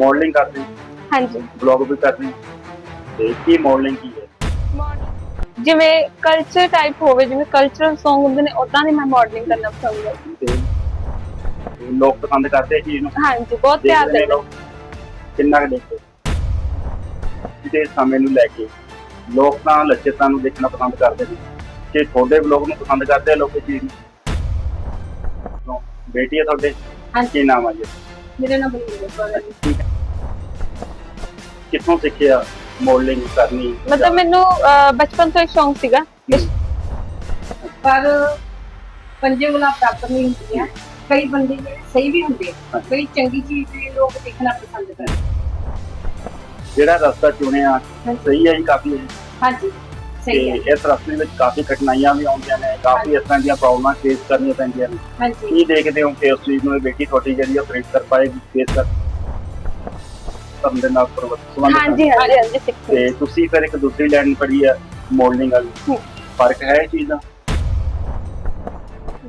Modelling ਕਰਦੇ ਹੋ ਹਾਂਜੀ। ਬਲੌਗ ਵੀ ਕਰਦੇ ਹੋ ਤੇ ਕੀ ਮਾਡਲਿੰਗ ਕੀ ਹੈ? ਜਿਵੇਂ ਕਲਚਰ ਟਾਈਪ ਹੋਵੇ ਜਿਵੇਂ ਕਲਚਰਲ Song ਹੁੰਦੇ ਨੇ ਉਦਾਂ ਦੀ ਮੈਂ ਮਾਡਲਿੰਗ ਕਰਨਾ ਪਸੰਦ ਕਰਦੀ ਤੇ ਲੋਕ ਪਸੰਦ ਕਰਦੇ ਆ ਚੀਜ਼ ਨੂੰ? ਹਾਂ। ਹਾਂਜੀ ਬਹੁਤ ਪਿਆਰ ਦੇਖਦੇ ਨੇ ਦਿੰਦੇ ਲੋਕ। ਕਿੰਨਾ ਕੁ ਦੇਖਦੇ ਦੇ ਸਮੇਂ ਨੂੰ ਲੈ ਕੇ ਲੋਕ ਤਾਂ ਲੱਚਤਾਂ ਨੂੰ ਦੇਖਣਾ ਪਸੰਦ ਕਰਦੇ ਨੇ। ਕਿ ਤੁਹਾਡੇ ਬਲੌਗ ਨੂੰ ਪਸੰਦ ਕਰਦੇ ਆ ਲੋਕ ਇਹ ਚੀਜ਼ ਨੂੰ? ਬੇਟੀ ਹੈ ਤੁਹਾਡੇ? ਹਾਂਜੀ। ਕੀ ਨਾਮ ਹੈ ਜੀ? ਮੇਰੇ ਨਾਲ ਬੋਲਿਓ ਠੀਕ ਹੈ। ਕਿੱਥੋਂ ਸਿੱਖਿਆ ਮਾਡਲਿੰਗ ਕਰਨੀ? ਮਤਲਬ ਮੈਨੂੰ ਅਹ, ਬਚਪਨ ਤੋਂ ਇੱਕ ਸ਼ੌਂਕ ਸੀਗਾ। ਪਰ ਪੰਜੇ ਗੁਲਾ ਪ੍ਰਾਪਤ ਨਹੀਂ ਹੁੰਦੀਆਂ। ਕਈ ਬੰਦੇ ਜਿਹੜੇ ਸਹੀ ਵੀ ਹੁੰਦੇ ਆ। ਕਈ ਚੰਗੀ ਚੀਜ਼ ਵੀ ਲੋਕ ਦੇਖਣਾ ਪਸੰਦ ਕਰਦੇ ਜਿਹੜਾ ਰਸਤਾ ਚੁਣਿਆ ਸਹੀ ਹੈ ਜੀ ਕਾਫੀ। ਹੈ ਹਾਂਜੀ ਤੇ ਸਹੀ ਹੈ। ਇਸ ਰਸਤੇ ਵਿੱਚ ਕਾਫੀ ਕਠਿਨਾਈਆਂ ਵੀ ਆਉਂਦੀਆਂ ਨੇ ਕਾਫੀ ਇਸ ਤਰ੍ਹਾਂ ਦੀਆਂ ਪ੍ਰੋਬਲਮਾਂ ਫੇਸ ਕਰਨੀਆਂ ਪੈਂਦੀਆਂ ਨੇ। ਹਾਂਜੀ। ਕੀ ਦੇਖਦੇ ਹੋ ਕਿ ਉਸ ਚੀਜ਼ ਨੂੰ ਇਹ ਬੇਟੀ ਤੁਹਾਡੀ ਜਿਹੜੀ ਆ ਫੇਸ ਕਰ ਪਾਏਗੀ ਫੇਸ ਕਰ ਕਰਨ ਦੇ ਨਾਲ ਪ੍ਰਵਤ ਸੰਬੰਧ ਹਾਂਜੀ ਹਾਂਜੀ ਹਾਂਜੀ ਸਿੱਖੀ ਤੇ ਤੁਸੀਂ ਫਿਰ ਇੱਕ ਦੂਸਰੀ ਲਾਈਨ ਪੜ੍ਹੀ ਆ ਮਾਡਲਿੰਗ ਵਾਲੀ। ਫ਼ਰਕ ਹੈ ਇਹ ਚੀਜ਼ ਦਾ?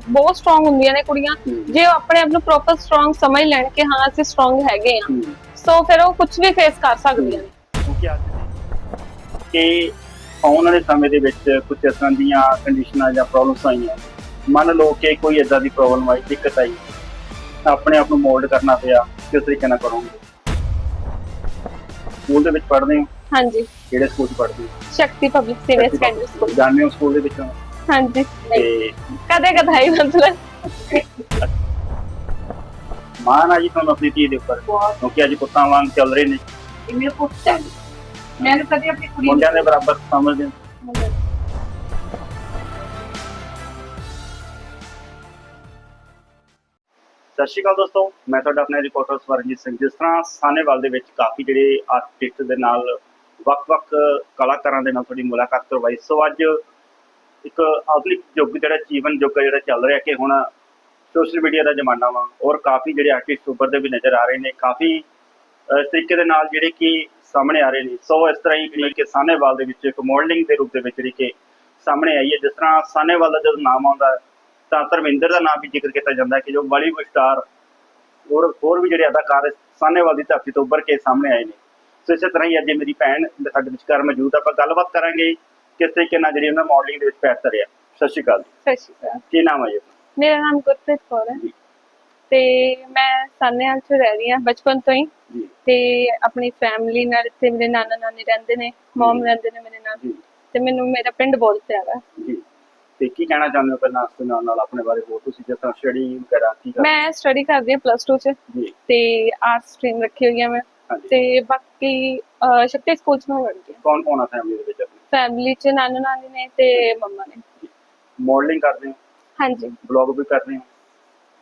ਬਹੁਤ ਸਟਰੋਂਗ ਹੁੰਦੀਆਂ ਨੇ ਕੁੜੀਆਂ। ਜੇ ਉਹ ਆਪਣੇ ਆਪ ਨੂੰ ਪ੍ਰੋਪਰ ਸਟਰੋਂਗ ਸਮਝ ਲੈਣ ਕਿ ਹਾਂ ਅਸੀਂ ਸਟਰੋਂਗ ਹੈਗੇ ਆ। ਸੋ ਫਿਰ ਉਹ ਕੁਝ ਵੀ ਫੇਸ ਕਰ ਸਕਦੀਆਂ ਨੇ। ਕਿਉਂਕਿ ਅੱਜ ਦੇ ਕਿ ਆਉਣ ਵਾਲੇ ਸਮੇਂ ਦੇ ਵਿੱਚ ਕੁਝ ਇਸ ਤਰ੍ਹਾਂ ਦੀਆਂ ਕੰਡੀਸ਼ਨਾਂ ਜਾਂ ਪ੍ਰੋਬਲਮਸ ਆਈਆਂ ਮੰਨ ਲਓ ਕਿ ਕੋਈ ਇਦਾਂ ਦੀ ਪ੍ਰੋਬਲਮ ਆਈ ਦਿੱਕਤ ਆਈ। ਆਪਣੇ ਆਪ ਨੂੰ ਮੋਲਡ ਕਰਨਾ ਪਿਆ ਕਿਸ ਤਰੀਕੇ ਨਾਲ ਕਰੋਗੇ। ਸਕੂਲ ਦੇ ਵਿੱਚ ਪੜ੍ਹਦੇ ਹੋ? ਹਾਂਜੀ। ਕਿਹੜੇ ਸਕੂਲ 'ਚ ਪੜ੍ਹਦੇ ਹੋ? Shakti public senior secondary school ਜਾਣਦੇ ਹੋ ਸਕੂਲ ਦੇ ਵਿੱਚੋਂ? ਹਾਂਜੀ। ਤੇ ਕਦੇ ਕਦਾਈ ਮਤਲਬ। ਮਾਣ ਆ ਜੀ ਤੁਹਾਨੂੰ ਆਪਣੀ ਧੀ ਦੇ ਉੱਪਰ ਕਿਉਂਕਿ ਅੱਜ ਪੁੱਤਾਂ ਵਾਂਗ ਚੱਲ ਰਹੇ ਨੇ। ਇਹ ਮੇਰੇ ਪੁੱਤ? ਹੈ ਮੈਨੂੰ ਕਦੇ ਆਪਣੀ ਕੁੜੀ ਨੂੰ ਮੁੰਡਿਆਂ ਦੇ ਬਰਾਬਰ ਸਮਝਦੇ ਹੋ। ਸਤਿ ਸ਼੍ਰੀ ਅਕਾਲ ਦੋਸਤੋ, ਮੈਂ ਤੁਹਾਡਾ ਆਪਣਾ ਰਿਪੋਰਟਰ ਸਵਰਨਜੀਤ ਸਿੰਘ। ਜਿਸ ਤਰ੍ਹਾਂ ਸਾਨੇਵਾਲ ਦੇ ਵਿੱਚ ਕਾਫੀ ਜਿਹੜੇ ਆਰਟਿਸਟ ਦੇ ਨਾਲ ਵੱਖ-ਵੱਖ ਕਲਾਕਾਰਾਂ ਦੇ ਨਾਲ ਤੁਹਾਡੀ ਮੁਲਾਕਾਤ ਕਰਵਾਈ। ਸੋ ਅੱਜ ਇੱਕ ਆਧੁਨਿਕ ਯੁੱਗ ਜਿਹੜਾ ਜੀਵਨ ਯੁੱਗ ਜਿਹੜਾ ਚੱਲ ਰਿਹਾ ਕਿ ਹੁਣ ਸੋਸ਼ਲ ਮੀਡੀਆ ਦਾ ਜ਼ਮਾਨਾ ਵਾ ਔਰ ਕਾਫੀ ਜਿਹੜੇ ਆਰਟਿਸਟ ਉੱਭਰਦੇ ਵੀ ਨਜ਼ਰ ਆ ਰਹੇ ਨੇ। ਕਾਫੀ ਇਸ ਤਰੀਕੇ ਦੇ ਨਾਲ ਜਿਹੜੇ ਕਿ ਸਾਹਮਣੇ ਆ ਰਹੇ ਨੇ। ਸੋ ਇਸ ਤਰ੍ਹਾਂ ਹੀ ਜਿਵੇਂ ਕਿ ਸਾਨੇਵਾਲ ਦੇ ਵਿੱਚ ਇੱਕ ਮਾਡਲਿੰਗ ਦੇ ਰੂਪ ਦੇ ਵਿੱਚ ਜਿਹੜੀ ਕਿ ਸਾਹਮਣੇ ਆਈ ਹੈ। ਜਿਸ ਤਰ੍ਹਾਂ ਸਾਨੇਵਾਲ ਦਾ ਜਦੋਂ ਨਾਮ ਆਉਂਦਾ ਤਾਂ ਧਰਮਿੰਦਰ ਦਾ ਨਾਮ ਵੀ ਜ਼ਿਕਰ ਕੀਤਾ ਜਾਂਦਾ ਹੈ ਕਿ ਜੋ ਬਾਲੀਵੁੱਡ ਸਟਾਰ ਹੋਰ ਹੋਰ ਵੀ ਜਿਹੜੇ ਅਦਾਕਾਰ ਇਸ ਸਾਨੇਵਾਲ ਦੀ ਧਰਤੀ ਤੋਂ ਉੱਭਰ ਕੇ ਸਾਹਮਣੇ ਆਏ ਨੇ। ਸੋ ਇਸੇ ਤਰ੍ਹਾਂ ਹੀ ਅੱਜ ਮੇਰੀ ਭੈਣ ਸਾਡੇ ਵਿਚਕਾਰ ਮੌਜੂਦ। ਆਪਾਂ ਗੱਲਬਾਤ ਕਰਾਂਗੇ ਕਿਸ ਤਰੀਕੇ ਨਾਲ ਜਿਹੜੀ ਉਹਨਾਂ ਮਾਡਲਿੰਗ ਦੇ ਵਿੱਚ ਪੈਰ ਧਰਿਆ। ਸਤਿ ਸ਼੍ਰੀ ਅਕਾਲ ਸਤਿ ਸ਼੍ਰੀ ਅਕਾਲ। ਕੀ ਨਾਮ ਹੈ ਜੀ? ਮੇਰਾ ਨਾਮ ਗੁਰਪ੍ਰੀਤ ਕੌਰ ਹੈ। ਤੇ ਮੈਂ ਸਾਨੇਵਾਲ ਚ ਰਹਿ ਰਹੀ ਹਾਂ ਬਚਪਨ ਤੋਂ ਹੀ। ਤੇ ਆਪਣੀ ਫੈਮਿਲੀ ਨਾਲ ਇੱਥੇ ਮੇਰੇ ਨਾਨਾ ਨਾਨੀ ਰਹਿੰਦੇ ਨੇ ਮਮ। ਰਹਿੰਦੇ ਨੇ ਮੇਰੇ ਨਾਲ। ਤੇ ਮੈਨੂੰ ਮੇਰਾ ਪਿੰਡ ਬਹੁਤ ਪਿਆਰਾ। ਹੈ। ਤੇ ਕੀ ਕਹਿਣਾ ਚਾਹੁੰਦੇ ਹੋ ਪਹਿਲਾਂ ਇਸ ਦੇ ਨਾਲ ਨਾਲ ਆਪਣੇ ਬਾਰੇ ਹੋਰ ਤੁਸੀਂ ਜਿਸ ਤਰ੍ਹਾਂ ਸਟੱਡੀ ਵਗੈਰਾ ਕੀ ਕਰਦੇ ਮੈਂ ਸਟੱਡੀ ਕਰਦੀ ਹਾਂ ਪਲੱਸ 2 ਚ ਜੀ। ਤੇ ਆਰਟ ਸਟਰੀਮ ਰੱਖੀ ਹੋਈ ਹੈ ਮੈਂ। ਹਾਂਜੀ। ਤੇ ਬਾਕੀ ਅਹ, ਸ਼ਕਤੀ ਸਕੂਲ ਚ ਮੈਂ ਪੜ੍ਹਦੀ ਹਾਂ। ਕੌਣ ਕੌਣ ਆ ਫੈਮਿਲੀ ਦੇ ਵਿੱਚ ਆਪਣੀ? ਫੈਮਿਲੀ ਚ ਨਾਨਾ ਨਾਨੀ ਨੇ ਤੇ ਮੰਮਾ ਨੇ। ਮਾਡਲਿੰਗ ਕਰਦੇ ਹੋ? ਹਾਂਜੀ। ਬਲੌਗ ਵੀ ਕਰਦੇ ਹੋ?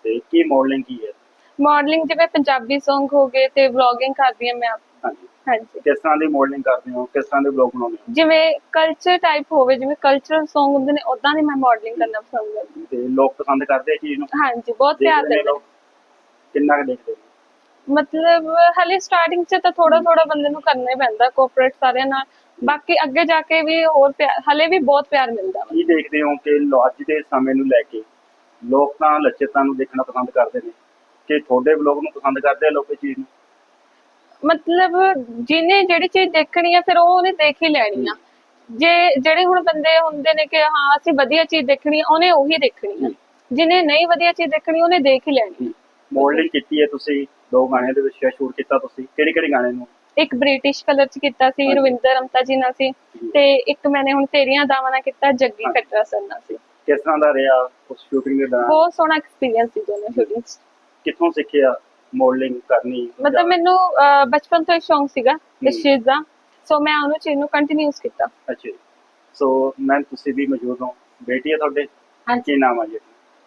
ਤੇ ਕੀ ਮਾਡਲਿੰਗ ਕੀ ਹੈ? ਮਾਡਲਿੰਗ ਜਿਵੇਂ ਪੰਜਾਬੀ Song ਹੋ ਗਏ ਤੇ ਵਲੌਗਿੰਗ ਕਰਦੀ ਹਾਂ ਮੈਂ। ਆਪ ਹਾਂਜੀ। ਹਾਂਜੀ। ਕਿਸ ਤਰ੍ਹਾਂ ਦੀ ਮਾਡਲਿੰਗ ਕਰਦੇ ਹੋ ਕਿਸ ਤਰ੍ਹਾਂ ਦੇ ਬਲੌਗ ਬਣਾਉਂਦੇ ਹੋ? ਜਿਵੇਂ ਕਲਚਰ ਟਾਈਪ ਹੋਵੇ ਜਿਵੇਂ ਕਲਚਰਲ Song ਹੁੰਦੇ ਨੇ ਉਦਾਂ ਦੀ ਮੈਂ ਮਾਡਲਿੰਗ ਕਰਨਾ ਪਸੰਦ ਕਰਦੀ ਤੇ ਲੋਕ ਪਸੰਦ ਕਰਦੇ ਆ ਚੀਜ਼ ਨੂੰ? ਹਾਂ ਹਾਂਜੀ ਬਹੁਤ ਪਿਆਰ ਦੇਖਦੇ ਨੇ ਦਿੰਦੇ ਨੇ ਲੋਕ। ਕਿੰਨਾ ਕੁ ਦੇਖਦੇ ਨੇ? ਮਤਲਬ ਹਲੇ ਸਟਾਰਟਿੰਗ 'ਚ ਤਾਂ ਥੋੜਾ ਥੋੜਾ ਬੰਦੇ ਨੂੰ ਕਰਨਾ ਹੀ ਪੈਂਦਾ ਕੋਆਪਰੇਟ ਸਾਰਿਆਂ ਨਾਲ। ਬਾਕੀ ਅੱਗੇ ਜਾ ਕੇ ਵੀ ਹੋਰ ਪਿਆਰ ਹਲੇ ਵੀ ਬਹੁਤ ਪਿਆਰ ਮਿਲਦਾ। ਵਾ ਕੀ ਦੇਖਦੇ ਹੋ ਕਿ ਲੋ- ਅੱਜ ਦੇ ਸਮੇਂ ਨੂੰ ਲੈ ਕੇ ਲੋਕ ਤਾਂ ਲੱਚਤਾਂ ਨੂੰ ਦੇਖਣਾ ਪਸੰਦ ਕਰਦੇ ਨੇ ਕਿ ਤੁਹਾਡੇ ਬਲੌਗ ਨੂੰ ਪਸੰਦ ਕਰਦੇ ਆ ਲੋਕ ਇਹ ਚੀਜ਼ ਨੂੰ? ਮਤਲਬ ਜਿਹਨੇ ਜਿਹੜੀ ਚੀਜ਼ ਦੇਖਣੀ ਆ ਫਿਰ ਉਹ ਉਹਨੇ ਦੇਖ ਹੀ ਲੈਣੀ ਆ ਜੇ ਜਿਹੜੇ ਹੁਣ ਬੰਦੇ ਹੁੰਦੇ ਨੇ ਕਿ ਹਾਂ ਅਸੀਂ ਵਧੀਆ ਚੀਜ਼ ਦੇਖਣੀ ਆ ਉਹਨੇ ਉਹੀ ਦੇਖਣੀ ਆ ਜਿਹਨੇ ਨਹੀਂ ਵਧੀਆ ਚੀਜ਼ ਦੇਖਣੀ ਉਹਨੇ ਦੇਖ ਹੀ ਲੈਣੀ ਆ। ਮਾਡਲਿੰਗ ਕੀਤੀ ਹੈ ਤੁਸੀਂ ਦੋ ਗਾਣਿਆਂ ਦੇ ਵਿੱਚ ਸ਼ੂਟ ਕੀਤਾ ਤੁਸੀਂ ਕਿਹੜੇ ਕਿਹੜੇ ਗਾਣੇ ਨੂੰ ਇੱਕ ਬ੍ਰਿਟਿਸ਼ ਕਲਰ 'ਚ ਕੀਤਾ ਸੀ। ਰਵਿੰਦਰ ਅਮਤਾ ਜੀ ਨਾਲ ਸੀ। ਤੇ ਇੱਕ ਮੈਨੇ ਹੁਣ ਤੇਰੀਆਂ ਦਾਵਾਂ ਨਾਲ ਕੀਤਾ ਜੱਗੀ। ਖੱਟਰਾ ਸਰ ਨਾਲ ਸੀ ਕਿਸ ਤਰ੍ਹਾਂ ਦਾ ਰਿਹਾ ਉਸ ਸ਼ੂਟਿੰਗ ਦੇ ਦੌਰਾਨ ਬਹੁਤ ਸੋਹਣਾ ਐਕਸਪੀਰੀਅੰਸ ਸੀ ਦੋਨੋਂ ਸ਼ੂਟਿੰਗ 'ਚ ਕਿੱਥੋਂ ਸਿੱਖਿਆ ਮਾਡਲਿੰਗ ਕਰਨੀ ਮਤਲਬ ਮੈਨੂੰ ਅਹ, ਬਚਪਨ ਤੋਂ ਹੀ ਸ਼ੌਂਕ ਸੀਗਾ ਇਸ ਹਮ। ਚੀਜ਼ ਦਾ। ਸੋ ਮੈਂ ਉਹਨੂੰ ਚੀਜ਼ ਨੂੰ ਕੰਟੀਨਿਊਸ ਕੀਤਾ। ਅੱਛਾ ਜੀ। ਸੋ ਮੈਂ ਤੁਸੀਂ ਵੀ ਮੌਜੂਦ ਹੋ। ਬੇਟੀ ਹੈ ਤੁਹਾਡੇ? ਹਾਂਜੀ। ਕੀ ਨਾਮ ਹੈ ਜੀ?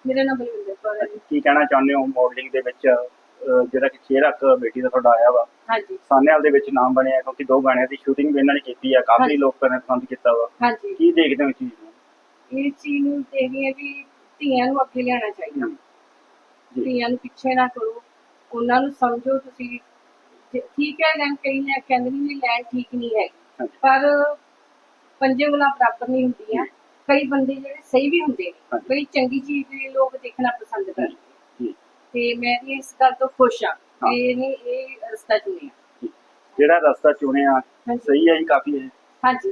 ਮੇਰੇ ਨਾਲ ਬਲਵਿੰਦਰ ਕੌਰ ਹੈ ਜੀ। ਕੀ ਕਹਿਣਾ ਚਾਹੁੰਦੇ ਹੋ ਮਾਡਲਿੰਗ ਦੇ ਵਿੱਚ? ਅਹ, ਜਿਹੜਾ ਕਿ ਚਿਹਰਾ ਕ ਬੇਟੀ ਦਾ ਤੁਹਾਡਾ ਆਇਆ ਵਾ। ਹਾਂਜੀ। ਸਾਨੇਵਾਲ ਦੇ ਵਿੱਚ ਨਾਮ ਬਣਿਆ ਕਿਉਂਕਿ ਦੋ ਗਾਣਿਆਂ ਦੀ ਸ਼ੂਟਿੰਗ ਵੀ ਇਹਨਾਂ ਨੇ ਕੀਤੀ ਆ। ਕਾਫੀ ਹਾਂਜੀ। ਲੋਕਾਂ ਨੇ ਪਸੰਦ ਕੀਤਾ ਵਾ। ਹਾਂਜੀ। ਕੀ ਦੇਖਦੇ ਹੋ ਇਸ ਚੀਜ਼ ਨੂੰ? ਇਹ ਚੀਜ਼ ਨੂੰ ਦੇਖਦੀ ਹੈ ਵੀ ਧੀਆਂ ਨੂੰ ਅੱਗੇ ਲਿਆਉਣਾ ਚਾਹੀਦਾ। ਜੀ। ਧੀਆਂ ਨੂੰ ਪਿੱਛੇ ਨਾ ਕਰੋ। ਉਹਨਾਂ ਨੂੰ ਸਮਝੋ ਤੁਸੀਂ। ਜੇ- ਠੀਕ ਹੈ ਲੈਣ ਕਈ ਨੇ ਕਹਿੰਦੇ ਨੇ ਲੈਣ ਠੀਕ ਨਹੀਂ ਹੈ। ਪਰ ਪੰਜੇ ਗੁਲਾ ਬਰਾਬਰ ਨਹੀਂ ਹੁੰਦੀਆਂ। ਕਈ ਬੰਦੇ ਜਿਹੜੇ ਸਹੀ ਵੀ ਹੁੰਦੇ ਨੇ। ਕਈ ਚੰਗੀ ਚੀਜ਼ ਵੀ ਲੋਕ ਦੇਖਣਾ ਪਸੰਦ ਕਰਦੇ ਤੇ ਮੈਂ ਵੀ ਇਸ ਗੱਲ ਤੋਂ ਖੁਸ਼ ਹਾਂ। ਇਹ ਨਹੀਂ ਇਹ ਰਸਤਾ ਚੁਣਿਆ। ਜਿਹੜਾ ਰਸਤਾ ਚੁਣਿਆ। ਸਹੀ ਹੈ ਜੀ ਕਾਫੀ ਹੈ ਹਾਂਜੀ।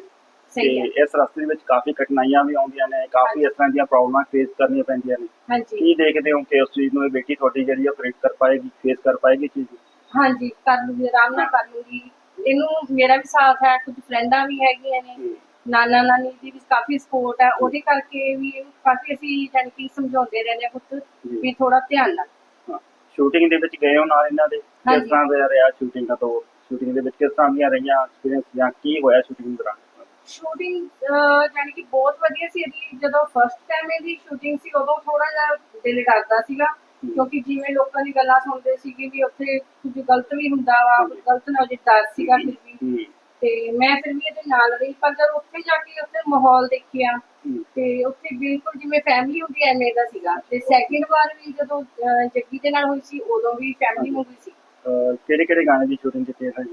ਸਹੀ ਹੈ ਇਸ ਰਸਤੇ ਵਿੱਚ ਕਾਫੀ ਕਠਿਨਾਈਆਂ ਵੀ ਆਉਂਦੀਆਂ ਨੇ ਕਾਫੀ ਇਸ ਤਰ੍ਹਾਂ ਦੀਆਂ ਪ੍ਰੋਬਲਮਾਂ ਫੇਸ ਕਰਨੀਆਂ ਪੈਂਦੀਆਂ ਨੇ। ਹਾਂਜੀ। ਕੀ ਦੇਖਦੇ ਹੋ ਕਿ ਉਸ ਚੀਜ਼ ਨੂੰ ਇਹ ਬੇਟੀ ਤੁਹਾਡੀ ਜਿਹੜੀ ਆ ਫੇਸ ਕਰ ਪਾਏਗੀ ਫੇਸ ਕਰ ਪਾਏਗੀ ਚੀਜ਼? ਹਾਂਜੀ ਕਰ ਲੂਗੀ ਆਰਾਮ ਨਾਲ ਕਰ ਲੂਗੀ। ਇਹਨੂੰ ਮੇਰਾ ਵੀ ਸਾਥ ਹੈ ਕੁਝ ਫਰੈਂਡਾਂ ਵੀ ਹੈਗੀਆਂ ਨੇ। ਨਾਨਾ ਨਾਨੀ ਦੀ ਵੀ ਕਾਫੀ ਸਪੋਰਟ ਹੈ ਉਹਦੇ ਕਰਕੇ ਵੀ ਇਹਨੂੰ ਕਾਫੀ ਅਸੀਂ ਜਾਣੀ ਕਿ ਸਮਝਾਉਂਦੇ ਰਹਿੰਦੇ ਹਾਂ ਪੁੱਤ ਵੀ ਥੋੜਾ ਧਿਆਨ ਨਾਲ। ਸ਼ੂਟਿੰਗ ਦੇ ਵਿੱਚ ਗਏ ਹੋ ਨਾਲ ਇਹਨਾਂ ਦੇ? ਕਿਸ। ਤਰ੍ਹਾਂ ਦਾ ਰਿਹਾ ਸ਼ੂਟਿੰਗ ਦਾ ਤੋਂ ਸ਼ੂਟਿੰਗ ਦੇ ਵਿੱਚ ਕਿਸ ਤਰ੍ਹਾਂ ਦੀਆਂ ਰਹੀਆਂ ਐਕਸਪੀਰੀਅੰਸ ਜਾਂ ਕੀ ਹੋਇਆ ਸ਼ੂਟਿੰਗ ਦੌਰਾਨ? ਸ਼ੂਟਿੰਗ ਜਾਣੀ ਕਿ ਬਹੁਤ ਵਧੀਆ ਸੀ ਇਹਦੀ। ਜਦੋਂ ਫਸਟ ਟਾਈਮ ਇਹਦੀ ਸ਼ੂਟਿੰਗ ਸੀ ਉਦੋਂ ਥੋੜਾ ਜਿਹਾ ਦਿਲ ਡਰਦਾ ਸੀਗਾ। ਕਿਉਂਕਿ ਜਿਵੇਂ ਲੋਕਾਂ ਦੀ ਗੱਲਾਂ ਸੁਣਦੇ ਸੀਗੇ ਵੀ ਉੱਥੇ ਕੁਝ ਗਲਤ ਵੀ ਹੁੰਦਾ ਵਾ ਕੁਝ ਗਲਤ ਨਾ ਹੋ ਜੇ ਡਰ ਸੀਗਾ ਫਿਰ ਵੀ। ਤੇ ਮੈਂ ਫਿਰ ਵੀ ਇਹਦੇ ਨਾਲ ਰਹੀ ਪਰ ਜਦ ਉੱਥੇ ਜਾ ਕੇ ਉੱਥੇ ਮਾਹੌਲ ਦੇਖਿਆ ਤੇ ਉੱਥੇ ਬਿਲਕੁਲ ਜਿਵੇਂ ਫੈਮਿਲੀ ਹੁੰਦੀ ਐ ਐਵੇਂ ਦਾ ਸੀਗਾ। ਤੇ ਸੈਕਿੰਡ ਵਾਰ ਵੀ ਜਦੋਂ ਜੱਗੀ ਦੇ ਨਾਲ ਹੋਈ ਸੀ ਉਦੋਂ ਵੀ ਫੈਮਿਲੀ ਮੂਵੀ ਸੀ। ਕਿਹੜੇ ਕਿਹੜੇ ਗਾਣੇ ਦੀ ਸ਼ੂਟਿੰਗ ਕੀਤੀ ਹੈ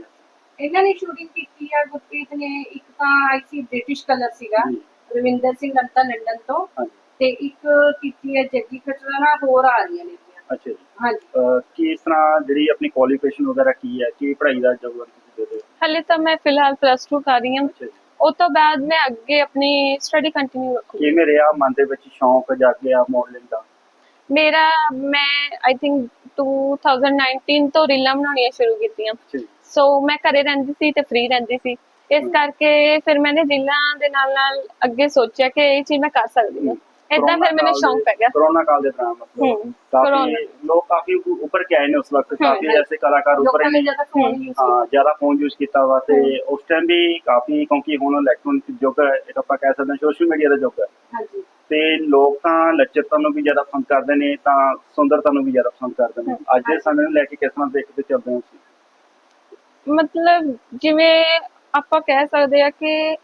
ਇਹਨਾਂ ਨੇ ਸ਼ੂਟਿੰਗ ਕੀਤੀ ਆ ਗੁਰਪ੍ਰੀਤ ਨੇ ਇੱਕ ਤਾਂ ਆਈ ਸੀ ਬ੍ਰਿਟਿਸ਼ ਕਲਰ ਸੀਗਾ। ਰਵਿੰਦਰ ਸਿੰਘ ਲੰਤਾ ਲੰਡਨ ਤੋਂ। ਤੇ ਇੱਕ ਕੀਤੀ ਹੈ ਜੱਗੀ ਖਟਰਾ ਨਾਲ ਹੋਰ ਆ ਰਹੀਆਂ ਨੇ। ਅੱਛਾ ਜੀ। ਹਾਂਜੀ। ਕਿਸ ਤਰ੍ਹਾਂ ਜਿਹੜੀ ਆਪਣੀ ਕੁਆਲੀਫਿਕੇਸ਼ਨ ਵਗੈਰਾ ਕੀ ਹੈ? ਕੀ ਪੜ੍ਹਾਈ ਦਾ ਜਵਾਬ ਤੁਸੀਂ ਦੇ ਹਲੇ ਤਾਂ ਮੈਂ ਫਿਲਹਾਲ ਪਲੱਸ 2 ਕਰ ਰਹੀ ਹਾਂ। ਉਹ ਤੋਂ ਬਾਅਦ ਮੈਂ ਅੱਗੇ ਆਪਣੀ ਸਟੱਡੀ ਕੰਟੀਨਿਊ ਰੱਖੂੰਗੀ। ਕਿਵੇਂ ਰਿਹਾ? ਮਨ ਦੇ ਵਿੱਚ ਸ਼ੌਂਕ ਜਾਗਿਆ ਮਾਡਲਿੰਗ ਦਾ? ਮੇਰਾ ਮੈਂ ਆਈ ਥਿੰਕ 2019 ਤੋਂ ਰੀਲਾਂ ਬਣਾਉਣੀਆਂ ਸ਼ੁਰੂ ਕੀਤੀਆਂ। ਅੱਛਾ ਜੀ। ਸੋ ਮੈਂ ਘਰੇ ਰਹਿੰਦੀ ਸੀ ਤੇ ਫ੍ਰੀ ਰਹਿੰਦੀ ਸੀ। ਇਸ ਕਰਕੇ ਫਿਰ ਮੈंने ਰੀਲਾਂ ਦੇ ਨਾਲ ਨਾਲ ਅੱਗੇ ਸੋਚਿਆ ਕਿ ਇਹ ਚੀਜ਼ ਮੈਂ ਕਰ ਸਕਦੀ ਹਾਂ। ਕਰੋਨਾ ਫਿਰ ਮੈਨੂੰ ਸ਼ੌਂਕ ਪੈ ਗਿਆ। ਕਰੋਨਾ ਕਾਲ ਦੇ ਦੌਰਾਨ ਮਤਲਬ ਹਮ, ਕਾਫੀ ਕਰੋਨਾ। ਲੋਕ ਕਾਫੀ ਉ- ਉੱਪਰ ਕੇ ਆਏ ਨੇ ਉਸ ਵਕਤ। ਕਾਫੀ ਹਾਂਜੀ। ਐਸੇ ਕਲਾਕਾਰ ਉੱਪਰ ਲੋਕਾਂ ਨੇ ਨੇ। ਜ਼ਿਆਦਾ ਫੋਨ ਯੂਜ਼ ਹਾਂ ਜ਼ਿਆਦਾ ਫੋਨ ਯੂਜ਼ ਕੀਤਾ ਵਾ ਤੇ ਉਸ ਟਾਈਮ ਵੀ ਕਾਫੀ ਕਿਉਂਕਿ ਹੁਣ ਇਲੈਕਟ੍ਰੋਨਿਕ ਯੁੱਗ ਹੈ ਇੱਕ ਆਪਾਂ ਕਹਿ ਸਕਦੇ ਹਾਂ ਸੋਸ਼ਲ ਮੀਡੀਆ ਦਾ ਯੁੱਗ ਹੈ। ਹਾਂਜੀ। ਤੇ ਲੋਕ ਤਾਂ ਲੱਚਰਤਾ ਨੂੰ ਵੀ ਜ਼ਿਆਦਾ ਪਸੰਦ ਕਰਦੇ ਨੇ ਤਾਂ ਸੁੰਦਰਤਾ ਨੂੰ ਵੀ ਜ਼ਿਆਦਾ ਪਸੰਦ ਕਰਦੇ ਨੇ। ਅੱਜ ਦੇ ਸਮੇਂ ਨੂੰ ਲੈ ਕੇ ਕਿਸ ਤਰ੍ਹਾਂ ਦੇਖਦੇ ਚੱਲਦੇ ਹੋ ਤੁਸੀਂ? ਮਤਲਬ ਜਿਵੇਂ ਆਪਾਂ ਕਹਿ ਸਕਦੇ ਆ ਕਿ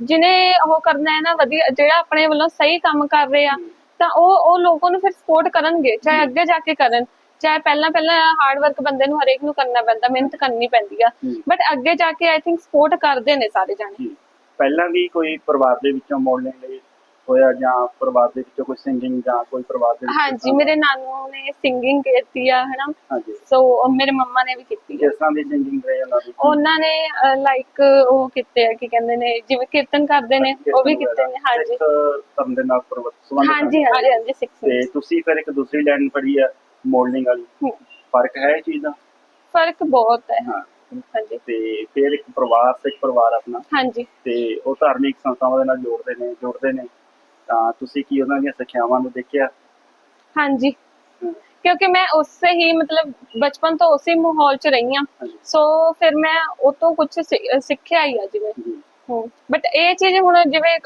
ਜਿਹਨੇ ਉਹ ਕਰਨਾ ਹੈ ਨਾ ਵਧੀਆ ਜਿਹੜਾ ਆਪਣੇ ਵੱਲੋਂ ਸਹੀ ਕੰਮ ਕਰ ਰਹੇ ਆ ਤਾਂ ਉਹ ਉਹ ਲੋਕਾਂ ਨੂੰ ਫਿਰ ਸਪੋਰਟ ਕਰਨਗੇ ਚਾਹੇ ਅੱਗੇ ਜਾ ਕੇ ਕਰਨ ਚਾਹੇ ਪਹਿਲਾਂ ਪਹਿਲਾਂ ਹਾਰਡ ਵਰਕ ਬੰਦੇ ਨੂੰ ਹਰੇਕ ਨੂੰ ਕਰਨਾ ਪੈਂਦਾ ਮਿਹਨਤ ਕਰਨੀ ਪੈਂਦੀ ਆ। ਬਟ ਅੱਗੇ ਜਾ ਕੇ ਆਈ ਥਿੰਕ ਸਪੋਰਟ ਕਰਦੇ ਨੇ ਸਾਰੇ ਜਾਣੇ ਪਹਿਲਾਂ ਵੀ ਕੋਈ ਪਰਿਵਾਰ ਦੇ ਵਿੱਚੋਂ ਮਾਡਲਿੰਗ ਲਈ ਹੋਇਆ ਜਾਂ ਪਰਿਵਾਰ ਦੇ ਵਿੱਚੋਂ ਕੋਈ ਸਿੰਗਿੰਗ ਜਾਂ ਕੋਈ ਪਰਿਵਾਰ ਦੇ ਵਿੱਚ ਹਾਂਜੀ ਮੇਰੇ ਨਾਨੂ ਨੇ ਸਿੰਗਿੰਗ ਕੀਤੀ ਆ ਹਨਾ? ਹਾਂਜੀ। ਸੋ ਮੇਰੇ ਮੰਮਾ ਨੇ ਵੀ ਕੀਤੀ ਆ। ਕਿਸ ਤਰ੍ਹਾਂ ਦੀ ਸਿੰਗਿੰਗ ਰਹੀ ਉਹਨਾਂ ਦੀ? ਉਹਨਾਂ ਨੇ ਲਾਈਕ ਉਹ ਕੀਤੇ ਆ ਕੀ ਕਹਿੰਦੇ ਨੇ ਜਿਵੇਂ ਕੀਰਤਨ ਕਰਦੇ ਨੇ ਉਹ ਵੀ ਕੀਤੇ ਨੇ ਹਾਂਜੀ। ਸਿੱਖ ਧਰਮ ਦੇ ਨਾਲ ਪ੍ਰਵਤ ਸੰਬੰਧ ਹਾਂਜੀ ਹਾਂਜੀ ਹਾਂਜੀ ਸਿੱਖ ਤੇ ਤੁਸੀਂ ਫਿਰ ਇੱਕ ਦੂਸਰੀ ਲਾਈਨ ਪੜ੍ਹੀ ਆ ਮਾਡਲਿੰਗ ਵਾਲੀ। ਹਮ, ਫ਼ਰਕ ਹੈ ਇਹ ਚੀਜ਼ ਦਾ? ਫ਼ਰਕ ਬਹੁਤ ਹੈ। ਹਾਂ। ਹਾਂਜੀ। ਤੇ ਫਿਰ ਇੱਕ ਪਰਿਵਾਰ ਸਿੱਖ ਪਰਿਵਾਰ ਆਪਣਾ। ਹਾਂਜੀ। ਤੇ ਉਹ ਧਾਰਮਿਕ ਸੰਸਥਾਵਾਂ ਦੇ ਨਾਲ ਜੋੜਦੇ ਨੇ ਜੁੜਦੇ ਨੇ। ਤਾਂ ਤੁਸੀਂ ਕੀ ਉਹਨਾਂ ਦੀਆਂ ਸਿੱਖਿਆਵਾਂ ਨੂੰ ਦੇਖਿਆ? ਹਾਂਜੀ। ਕਿਉਂਕਿ ਮੈਂ ਉਸੇ ਹੀ ਮਤਲਬ ਬਚਪਨ ਤੋਂ ਉਸੇ ਮਾਹੌਲ 'ਚ ਰਹੀ ਹਾਂਜੀ। ਸੋ ਫਿਰ ਮੈਂ ਉਹ ਤੋਂ ਕੁਝ ਸਿੱਖਿਆ ਹੀ ਆ ਜਿਵੇਂ। ਬਟ ਇਹ ਚੀਜ਼ ਹੁਣ ਜਿਵੇਂ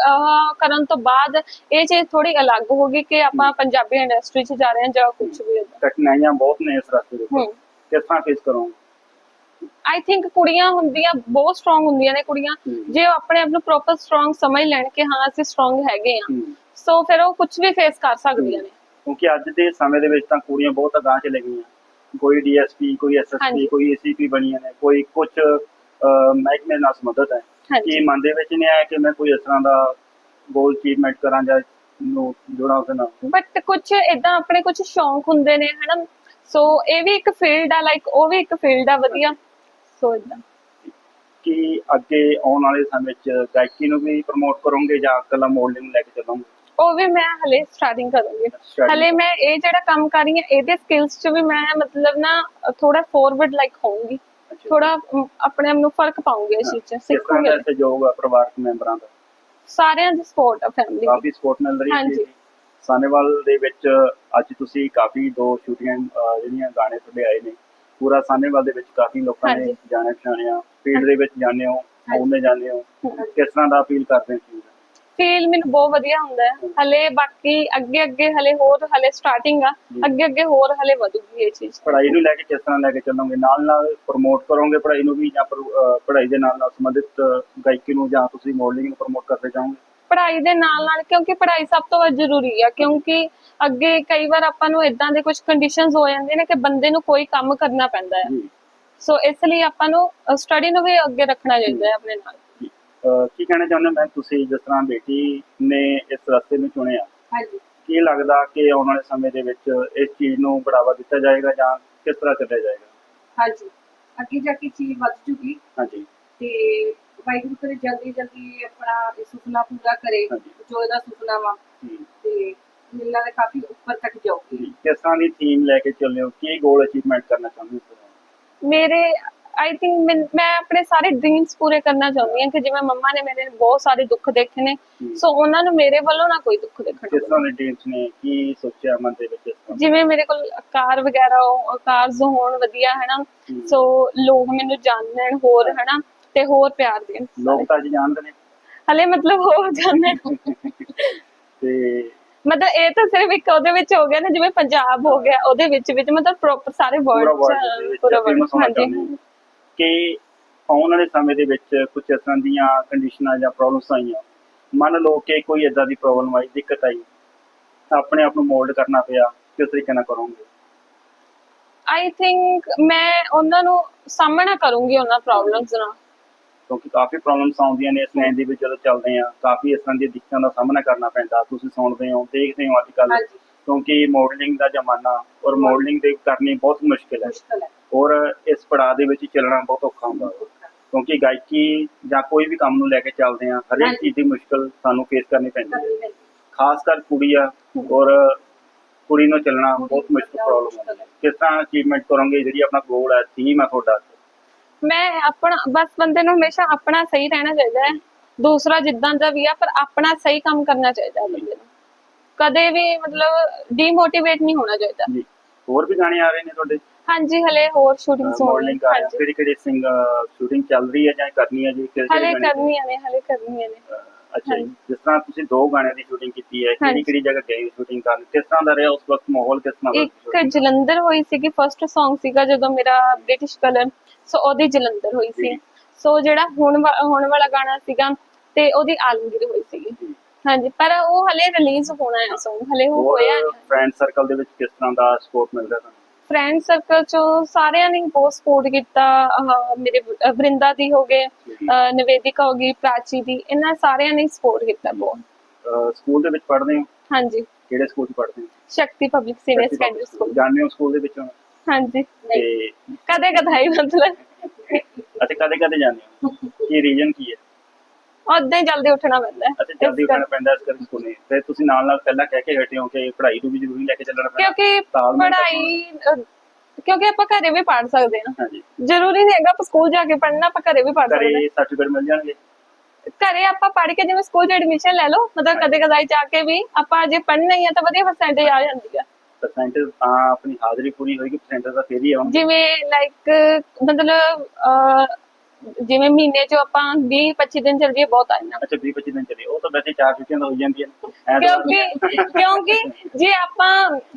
ਕਰਨ ਤੋਂ ਬਾਅਦ ਇਹ ਚੀਜ਼ ਥੋੜੀ ਅਲੱਗ ਹੋ ਗਈ ਕਿ ਆਪਾਂ ਪੰਜਾਬੀ ਇੰਡਸਟਰੀ 'ਚ ਜਾ ਰਹੇ ਹਾਂ ਜਾਂ ਕੁਝ ਵੀ। ਕਠਿਨਾਈਆਂ ਬਹੁਤ ਨੇ ਇਸ ਰਸਤੇ ਦੇ ਹਮ। ਕਿਸ ਤਰ੍ਹਾਂ ਫੇਸ ਕਰੋਗੇ? ਆਈ ਥਿੰਕ ਕੁੜੀਆਂ ਹੁੰਦੀਆਂ ਬਹੁਤ ਸਟਰੋਂਗ ਹੁੰਦੀਆਂ ਨੇ ਕੁੜੀਆਂ। ਜੇ ਉਹ ਆਪਣੇ ਆਪ ਨੂੰ ਪ੍ਰੋਪਰ ਸਟਰੋਂਗ ਸਮਝ ਲੈਣ ਕਿ ਹਾਂ ਅਸੀਂ ਸਟਰੋਂਗ ਹੈਗੇ ਆ। ਸੋ ਫਿਰ ਉਹ ਕੁਝ ਵੀ ਫੇਸ ਕਰ ਸਕਦੀਆਂ ਨੇ। ਕਿਉਂਕਿ ਅੱਜ ਦੇ ਸਮੇਂ ਦੇ ਵਿੱਚ ਤਾਂ ਕੁੜੀਆਂ ਬਹੁਤ ਅਗਾਂਹ ਚਲੇ ਗਈਆਂ ਕੋਈ ਡੀਐਸਪੀ ਕੋਈ ਐਸਐਸਪੀ। ਕੋਈ ਏਸੀਪੀ ਬਣੀਆਂ ਨੇ। ਕੋਈ ਕੁਝ ਮਹਿਕਮੇ ਨਾਲ ਸੰਬੰਧਿਤ ਹੈ। ਕੀ ਮਨ ਦੇ ਵਿੱਚ ਨਹੀਂ ਆਇਆ ਕਿ ਮੈਂ ਕੋਈ ਇਸ ਤਰ੍ਹਾਂ ਦਾ ਗੋਲ ਅਚੀਵਮੈਂਟ ਕਰਾਂ ਜਾਂ ਨੂੰ ਜੁੜਾਂ ਉਸ ਨਾਲ? ਬਟ ਕੁਝ ਇਦਾਂ ਆਪਣੇ ਕੁਝ ਸ਼ੌਂਕ ਹੁੰਦੇ ਨੇ ਹਨਾ? ਸੋ ਇਹ ਵੀ ਇੱਕ ਫੀਲਡ ਆ ਲਾਈਕ ਉਹ ਵੀ ਇੱਕ ਫੀਲਡ ਆ ਵਧੀਆ। ਸੋ ਇਦਾਂ। ਕਿ ਅੱਗੇ ਆਉਣ ਵਾਲੇ ਸਮੇਂ 'ਚ ਗਾਇਕੀ ਨੂੰ ਵੀ ਪ੍ਰਮੋਟ ਕਰੋਗੇ ਜਾਂ ਇਕੱਲਾ ਮਾਡਲਿੰਗ ਲੈ ਕੇ ਚੱਲੋਗੇ? ਉਹ ਵੀ ਮੈਂ ਹਲੇ ਸਟਾਰਟਿੰਗ ਕਰੂੰਗੀ। ਹਲੇ ਮੈਂ ਇਹ ਜਿਹੜਾ ਕੰਮ ਕਰ ਰਹੀ ਹਾਂ ਇਹਦੇ ਸਕਿੱਲਸ 'ਚ ਵੀ ਮੈਂ ਮਤਲਬ ਨਾ ਥੋੜਾ ਫੋਰਵਰਡ ਲਾਈਕ ਹੋਊਂਗੀ। ਥੋੜਾ ਆਪਣੇ ਆਪ ਨੂੰ ਫ਼ਰਕ ਪਾਉਂਗੀ ਇਸ ਚੀਜ਼ 'ਚ ਕਿਸ ਤਰ੍ਹਾਂ ਸਿੱਖੂੰਗੀ। ਦਾ ਸਹਿਯੋਗ ਆ ਪਰਿਵਾਰਕ ਮੈਂਬਰਾਂ ਦਾ? ਸਾਰਿਆਂ ਦੀ ਸਪੋਰਟ ਆ ਫੈਮਿਲੀ ਕਾਫੀ ਸਪੋਰਟ ਮਿਲ ਰਹੀ ਹੈ। ਹਾਂਜੀ। ਸਾਨੇਵਾਲ ਦੇ ਵਿੱਚ ਅੱਜ ਤੁਸੀਂ ਕਾਫੀ ਦੋ ਸ਼ੂਟਿੰਗਾਂ ਜਿਹੜੀਆਂ ਗਾਣੇ ਤੁਹਾਡੇ ਆਏ ਨੇ ਪੂਰਾ ਸਾਨੇਵਾਲ ਦੇ ਵਿੱਚ ਕਾਫੀ ਲੋਕਾਂ ਨੇ ਹਾਂਜੀ। ਜਾਣਿਆ ਪਛਾਣਿਆ ਫੀਲਡ ਦੇ ਵਿੱਚ ਜਾਣਦੇ ਹੋ ਉਹਨੇ ਜਾਣਦੇ ਹੋ। ਕਿਸ ਤਰ੍ਹਾਂ ਦਾ ਫੀਲ ਕਰਦੇ ਹੋ ਫੀਲ ਮੈਨੂੰ ਬਹੁਤ ਵਧੀਆ ਹੁੰਦਾ ਹੈ। ਹਲੇ ਬਾਕੀ ਅੱਗੇ ਅੱਗੇ ਹਲੇ ਹੋਰ ਹਲੇ ਸਟਾਰਟਿੰਗ ਆ। ਅੱਗੇ ਅੱਗੇ ਹੋਰ ਹਲੇ ਵਧੂਗੀ ਇਹ ਚੀਜ਼। ਪੜ੍ਹਾਈ ਨੂੰ ਲੈ ਕੇ ਕਿਸ ਤਰ੍ਹਾਂ ਲੈ ਕੇ ਚੱਲੋਗੇ? ਨਾਲ ਨਾਲ ਪ੍ਰਮੋਟ ਕਰੋਗੇ ਪੜ੍ਹਾਈ ਨੂੰ ਵੀ ਜਾਂ ਪਰ- ਅਹ, ਪੜ੍ਹਾਈ ਦੇ ਨਾਲ ਨਾਲ ਸੰਬੰਧਿਤ ਅਹ, ਗਾਇਕੀ ਨੂੰ ਜਾਂ ਤੁਸੀਂ ਮਾਡਲਿੰਗ ਨੂੰ ਪ੍ਰਮੋਟ ਕਰਦੇ ਜਾਓਗੇ? ਪੜ੍ਹਾਈ ਦੇ ਨਾਲ ਨਾਲ ਕਿਉਂਕਿ ਪੜ੍ਹਾਈ ਸਭ ਤੋਂ ਵੱਧ ਜ਼ਰੂਰੀ ਆ ਕਿਉਂਕਿ ਅੱਗੇ ਕਈ ਵਾਰ ਆਪਾਂ ਨੂੰ ਇਦਾਂ ਦੇ ਕੁਝ ਕੰਡੀਸ਼ਨਸ ਹੋ ਜਾਂਦੇ ਨੇ ਕਿ ਬੰਦੇ ਨੂੰ ਕੋਈ ਕੰਮ ਕਰਨਾ ਪੈਂਦਾ ਹੈ। ਸੋ ਇਸ ਲਈ ਆਪਾਂ ਨੂੰ ਸਟੱਡੀ ਨੂੰ ਵੀ ਅੱਗੇ ਰੱਖਣਾ ਚਾਹੀਦਾ ਹੈ ਆਪਣੇ ਨਾਲ। ਕੀ ਕਹਿਣਾ ਚਾਹੁੰਦੇ ਮੈਂ ਤੁਸੀਂ ਜਿਸ ਤਰ੍ਹਾਂ ਬੇਟੀ ਨੇ ਇਸ ਰਸਤੇ ਨੂੰ ਚੁਣਿਆ? ਹਾਂਜੀ। ਕੀ ਲੱਗਦਾ ਕਿ ਆਉਣ ਵਾਲੇ ਸਮੇਂ ਦੇ ਵਿੱਚ ਇਸ ਚੀਜ਼ ਨੂੰ ਬੜਾਵਾ ਦਿੱਤਾ ਜਾਏਗਾ ਜਾਂ ਕਿਸ ਤਰ੍ਹਾਂ ਚੱਲਿਆ ਜਾਏਗਾ? ਹਾਂਜੀ। ਅੱਗੇ ਜਾ ਕੇ ਚੀਜ਼ ਵੱਧ ਜੂਗੀ। ਹਾਂਜੀ। ਤੇ ਵਾਹਿਗੁਰੂ ਕਰੇ ਜਲਦੀ ਜਲਦੀ ਆਪਣਾ ਇਹ ਸੁਪਨਾ ਪੂਰਾ ਕਰੇ ਹਾਂਜੀ। ਜੋ ਇਹਦਾ ਸੁਪਨਾ ਵਾ। ਹਮ, ਤੇ ਮਿਲਣਾ ਦੇ ਕਾਫੀ ਉੱਪਰ ਤੱਕ ਜਾਊਗੀ। ਕਿਸ ਤਰ੍ਹਾਂ ਦੀ ਥੀਮ ਲੈ ਕੇ ਚੱਲੇ ਹੋ? ਕੀ ਗੋਲ ਅਚੀਵਮੈਂਟ ਕਰਨਾ ਚਾਹੁੰਦੇ ਹੋ? ਮੇਰੇ ਆਈ ਥਿੰਕ ਮੈਂ ਆਪਣੇ ਸਾਰੇ ਡ੍ਰੀਮਸ ਪੂਰੇ ਕਰਨਾ ਚਾਹੁੰਦੀ ਹਾਂ ਕਿ ਜਿਵੇਂ ਮੰਮਾ ਨੇ ਮੇਰੇ ਬਹੁਤ ਸਾਰੇ ਦੁੱਖ ਦੇਖੇ ਨੇ ਹਮ। ਸੋ ਉਹਨਾਂ ਨੂੰ ਮੇਰੇ ਵੱਲੋਂ ਨਾ ਕੋਈ ਦੁੱਖ ਦੇਖਣਾ ਕਿਸ ਤਰ੍ਹਾਂ ਦੇ ਡ੍ਰੀਮਸ ਨੇ? ਕੀ ਸੋਚਿਆ ਮਨ ਦੇ ਵਿੱਚ ਇਸ ਤਰ੍ਹਾਂ? ਜਿਵੇਂ ਮੇਰੇ ਕੋਲ ਕਾਰ ਵਗੈਰਾ ਕਾਰਸ ਹੋਣ ਵਧੀਆ ਹੈ। ਨਾ ਸੋ ਲੋਕ ਮੈਨੂੰ ਜਾਣਨ ਹੋਰ ਹੈ ਨਾ ਤੇ ਹੋਰ ਪਿਆਰ ਦੇਣ ਲੋਕ ਤਾਂ ਅੱਜ ਜਾਣਦੇ ਨੇ। ਹਲੇ ਮਤਲਬ ਹੋਰ ਜਾਣਨ ਤੇ ਮਤਲਬ ਇਹ ਤਾਂ ਸਿਰਫ ਇੱਕ ਉਹਦੇ ਵਿੱਚ ਹੋ ਗਿਆ ਨਾ ਜਿਵੇਂ ਪੰਜਾਬ ਹੋ ਗਿਆ ਉਹਦੇ ਵਿੱਚ ਵਿੱਚ ਮਤਲਬ ਪ੍ਰੋਪਰ ਸਾਰੇ ਪੂਰਾ ਵਰਡ world ਦੇ ਵਿੱਚ ਪੂਰਾ famous word, ਹੋਣਾ ਹਾਂਜੀ। ਚਾਹੁੰਦੇ ਹੋ ਕਿ ਆਉਣ ਵਾਲੇ ਸਮੇਂ ਦੇ ਵਿੱਚ ਕੁਝ ਇਸ ਤਰ੍ਹਾਂ ਦੀਆਂ ਕੰਡੀਸ਼ਨਾਂ ਜਾਂ ਪ੍ਰੋਬਲਮਸ ਆਈਆਂ। ਮੰਨ ਲਓ ਕਿ ਕੋਈ ਇਦਾਂ ਦੀ ਪ੍ਰੋਬਲਮ ਆਈ ਦਿੱਕਤ ਆਈ ਆਪਣੇ ਆਪ ਨੂੰ ਮੋਲਡ ਕਰਨਾ ਪਿਆ ਕਿਸ ਤਰੀਕੇ ਨਾਲ ਕਰੋਗੇ? ਆਈ ਥਿੰਕ ਮੈਂ ਉਹਨਾਂ ਨੂੰ ਸਾਹਮਣਾ ਕਰੂੰਗੀ ਉਹਨਾਂ ਪ੍ਰੋਬਲਮਸ ਨਾਲ। ਕਿਉਂਕਿ ਕਾਫੀ ਪ੍ਰੋਬਲਮਸ ਆਉਂਦੀਆਂ ਨੇ ਇਸ ਲਾਈਨ ਦੇ ਵਿੱਚ ਜਦੋਂ ਚੱਲਦੇ ਆ ਕਾਫੀ ਇਸ ਤਰ੍ਹਾਂ ਦੀਆਂ ਦਿੱਕਤਾਂ ਦਾ ਸਾਹਮਣਾ ਕਰਨਾ ਪੈਂਦਾ। ਤੁਸੀਂ ਸੁਣਦੇ ਹੋ ਦੇਖਦੇ ਹੋ ਅੱਜ ਹਾਂਜੀ। ਕਿਉਂਕਿ ਮਾਡਲਿੰਗ ਦਾ ਜ਼ਮਾਨਾ ਔਰ ਮਾਡਲਿੰਗ ਦੇ ਕਰਨੀ ਬਹੁਤ ਮੁਸ਼ਕਿਲ ਹੈ। ਔਰ ਇਸ ਪੜਾਅ ਦੇ ਵਿੱਚ ਚੱਲਣਾ ਬਹੁਤ ਔਖਾ ਹੁੰਦਾ। ਕਿਉਂਕਿ ਗਾਇਕੀ ਜਾਂ ਕੋਈ ਵੀ ਕੰਮ ਨੂੰ ਲੈ ਕੇ ਚੱਲਦੇ ਆ ਹਰੇਕ। ਚੀਜ਼ ਦੀ ਮੁਸ਼ਕਲ ਸਾਨੂੰ ਫੇਸ ਕਰਨੀ ਪੈਂਦੀ ਹੈ। ਖਾਸ ਕਰ ਕੁੜੀ ਆ ਔਰ ਕੁੜੀ ਨੂੰ ਚੱਲਣਾ ਬਹੁਤ ਮੁਸ਼ਕਲ ਪ੍ਰੋਬਲਮ ਹੈ। ਕਿਸ ਤਰ੍ਹਾਂ ਅਚੀਵਮੈਂਟ ਕਰੋਗੇ ਜਿਹੜੀ ਆਪਣਾ ਗੋਲ ਹੈ ਥੀਮ ਹੈ ਤੁਹਾਡਾ। ਮੈਂ ਆਪਣਾ ਬਸ ਬੰਦੇ ਨੂੰ ਹਮੇਸ਼ਾ ਆਪਣਾ ਸਹੀ ਰਹਿਣਾ ਚਾਹੀਦਾ ਹੈ। ਦੂਸਰਾ ਜਿੱਦਾਂ ਦਾ ਵੀ ਆ ਪਰ ਆਪਣਾ ਸਹੀ ਕੰਮ ਕਰਨਾ ਚਾਹੀਦਾ ਹੈ ਬੰਦੇ ਨੂੰ। ਕਦੇ ਵੀ ਮਤਲਬ ਡੀਮੋਟੀਵੇਟ ਨਹੀਂ ਹੋਣਾ ਚਾਹੀਦਾ। ਜੀ। ਹੋਰ ਵੀ ਗਾਣੇ ਆ ਰਹੇ ਨੇ ਤੁਹਾਡੇ? ਹਾਂਜੀ ਹਲੇ ਹੋਰ ਸ਼ੂਟਿੰਗ ਹੋਣੀ ਮਾਡਲਿੰਗ ਆ ਹਾਂਜੀ। ਕਿਹੜੀ ਕਿਹੜੀ ਸਿੰਗ ਸ਼ੂਟਿੰਗ ਚੱਲ ਰਹੀ ਹੈ ਜਾਂ ਕਰਨੀ ਹੈ ਜੀ? ਕਿਹੜੇ ਹਲੇ ਗਾਣੇ? ਕਰਨੀਆਂ ਨੇ ਹਲੇ ਕਰਨੀਆਂ ਨੇ। ਅਹ ਅੱਛਾ ਜੀ। ਜਿਸ ਤਰ੍ਹਾਂ ਤੁਸੀਂ ਦੋ ਗਾਣਿਆਂ ਦੀ ਸ਼ੂਟਿੰਗ ਕੀਤੀ ਹੈ ਕਿਹੜੀ ਹਾਂਜੀ। ਕਿਹੜੀ ਜਗ੍ਹਾ ਗਏ ਸ਼ੂਟਿੰਗ ਕਰਨ? ਕਿਸ ਤਰ੍ਹਾਂ ਦਾ ਰਿਹਾ ਉਸ ਵਕਤ ਮਾਹੌਲ ਕਿਸ ਤਰ੍ਹਾਂ ਦਾ ਸੀ ਇੱਕ shooting? ਜਲੰਧਰ ਹੋਈ ਸੀਗੀ ਫਰਸਟ Song ਸੀਗਾ ਜਦੋਂ ਮੇਰਾ ਬ੍ਰਿਟਿਸ਼ ਕਲਰ ਸੋ ਉਹਦੀ ਜਲੰਧਰ ਹੋਈ ਸੀ। ਸੋ ਜਿਹੜਾ ਹੁਣ ਹੁਣ ਵਾਲਾ ਗਾਣਾ ਸੀਗਾ ਤੇ ਉਹਦੀ ਆਲਮਗੀਰ ਹੋਈ ਸੀਗੀ। ਹਾਂਜੀ ਪਰ ਉਹ ਹਲੇ ਰਿਲੀਜ਼ ਹੋਣਾ ਹੈ Song ਹਲੇ ਉਹ ਹੋਇਆ ਹੋਰ ਫਰੈਂਡ ਸਰਕਲ ਦੇ ਵਿੱਚ ਕਿਸ ਤਰ੍ਹਾਂ ਦਾ ਸਪੋਰਟ ਮਿਲ ਰਿਹਾ ਤੁਹਾਨੂੰ? ਫਰੈਂਡ ਸਰਕਲ ਚੋਂ ਸਾਰਿਆਂ ਨੇ ਬਹੁਤ ਸਪੋਰਟ ਕੀਤਾ। ਮੇਰੇ ਵਰਿੰਦਾ ਦੀ ਹੋ ਗਏ ਨਿਵੇਦਿਕਾ ਹੋ ਗਈ ਪ੍ਰਾਚੀ ਦੀ ਇਹਨਾਂ ਸਾਰਿਆਂ ਨੇ ਸਪੋਰਟ ਕੀਤਾ ਬਹੁਤ। ਸਕੂਲ ਦੇ ਵਿੱਚ ਪੜ੍ਹਦੇ ਹੋ? ਹਾਂਜੀ। ਕਿਹੜੇ ਸਕੂਲ 'ਚ ਪੜ੍ਹਦੇ ਹੋ? Shakti public senior secondary school ਜਾਣਦੇ ਹੋ ਸਕੂਲ ਦੇ ਵਿੱਚੋਂ? ਹਾਂਜੀ। ਤੇ ਕਦੇ ਕਦਾਈ ਮਤਲਬ। ਅੱਛਾ ਕਦੇ ਕਦੇ ਜਾਂਦੇ ਹੋ? ਕੀ ਰੀਜਨ ਕੀ ਹੈ? ਉਦਾਂ ਹੀ ਜਲਦੀ ਉੱਠਣਾ ਪੈਂਦਾ। ਹੈ ਅੱਛਾ ਜਲਦੀ ਇਸ। ਉੱਠਣਾ ਪੈਂਦਾ ਇਸ ਕਰਕੇ ਸਕੂਲ। ਤੇ ਤੁਸੀਂ ਨਾਲ ਨਾਲ ਪਹਿਲਾਂ ਕਹਿ ਕੇ ਹਟੇ ਹੋ ਕਿ ਪੜ੍ਹਾਈ ਨੂੰ ਵੀ ਜ਼ਰੂਰੀ ਲੈ ਕੇ ਚੱਲਣਾ ਪੈਂਦਾ। ਕਿਉਂਕਿ ਤਾਲਮੇਲ ਪੜ੍ਹਾਈ ਅਹ, ਕਿਉਂਕਿ ਆਪਾਂ ਘਰੇ ਵੀ ਪੜ੍ਹ ਸਕਦੇ ਹਾਂ। ਹਾਂਜੀ। ਜ਼ਰੂਰੀ ਨਹੀਂ ਹੈਗਾ ਆਪਾਂ ਸਕੂਲ ਜਾ ਕੇ ਪੜ੍ਹਨਾ ਆਪਾਂ ਘਰੇ ਵੀ ਪੜ੍ਹ ਸਕਦੇ ਘਰੇ ਸਰਟੀਫਿਕੇਟ ਮਿਲ ਜਾਣਗੇ? ਹਾਂ ਘਰੇ ਆਪਾਂ ਪੜ੍ਹ ਕੇ ਜਿਵੇਂ ਸਕੂਲ 'ਚ ਐਡਮਿਸ਼ਨ ਲੈ ਲਓ ਮਤਲਬ ਕਦੇ ਕਦਾਈ ਜਾ ਕੇ ਵੀ ਆਪਾਂ ਜੇ ਪੜ੍ਹਨਾ ਹੀ ਆ ਤਾਂ ਵਧੀਆ ਪਰਸੈਂਟੇਜ ਆ ਜਾਂਦੀ ਆ। ਪਰਸੈਂਟੇਜ ਤਾਂ ਆਪਣੀ ਹਾਜ਼ਰੀ ਪੂਰੀ ਹੋਏਗੀ ਪਰਸੈਂਟੇਜ ਤਾਂ ਫੇਰ ਹੀ ਆਉਂਗੇ ਜਿਵੇਂ ਲਾਈਕ ਮਤਲਬ ਅਹ, ਜਿਵੇਂ ਮਹੀਨੇ 'ਚ ਆਪਾਂ 20 25 ਦਿਨ ਚੱਲ ਜੀਏ ਬਹੁਤ ਆ ਜਾਂਦਾ। ਅੱਛਾ 20 25 ਦਿਨ ਚਲੇ ਉਹ ਤਾਂ ਵੈਸੇ ਚਾਰ ਛੁੱਟੀਆਂ ਤਾਂ ਹੋ ਜਾਂਦੀਆਂ। ਨੇ ਐਤਵਾਰ ਨੂੰ। ਕਿਉਂਕਿ ਕਿਉਂਕਿ ਜੇ ਆਪਾਂ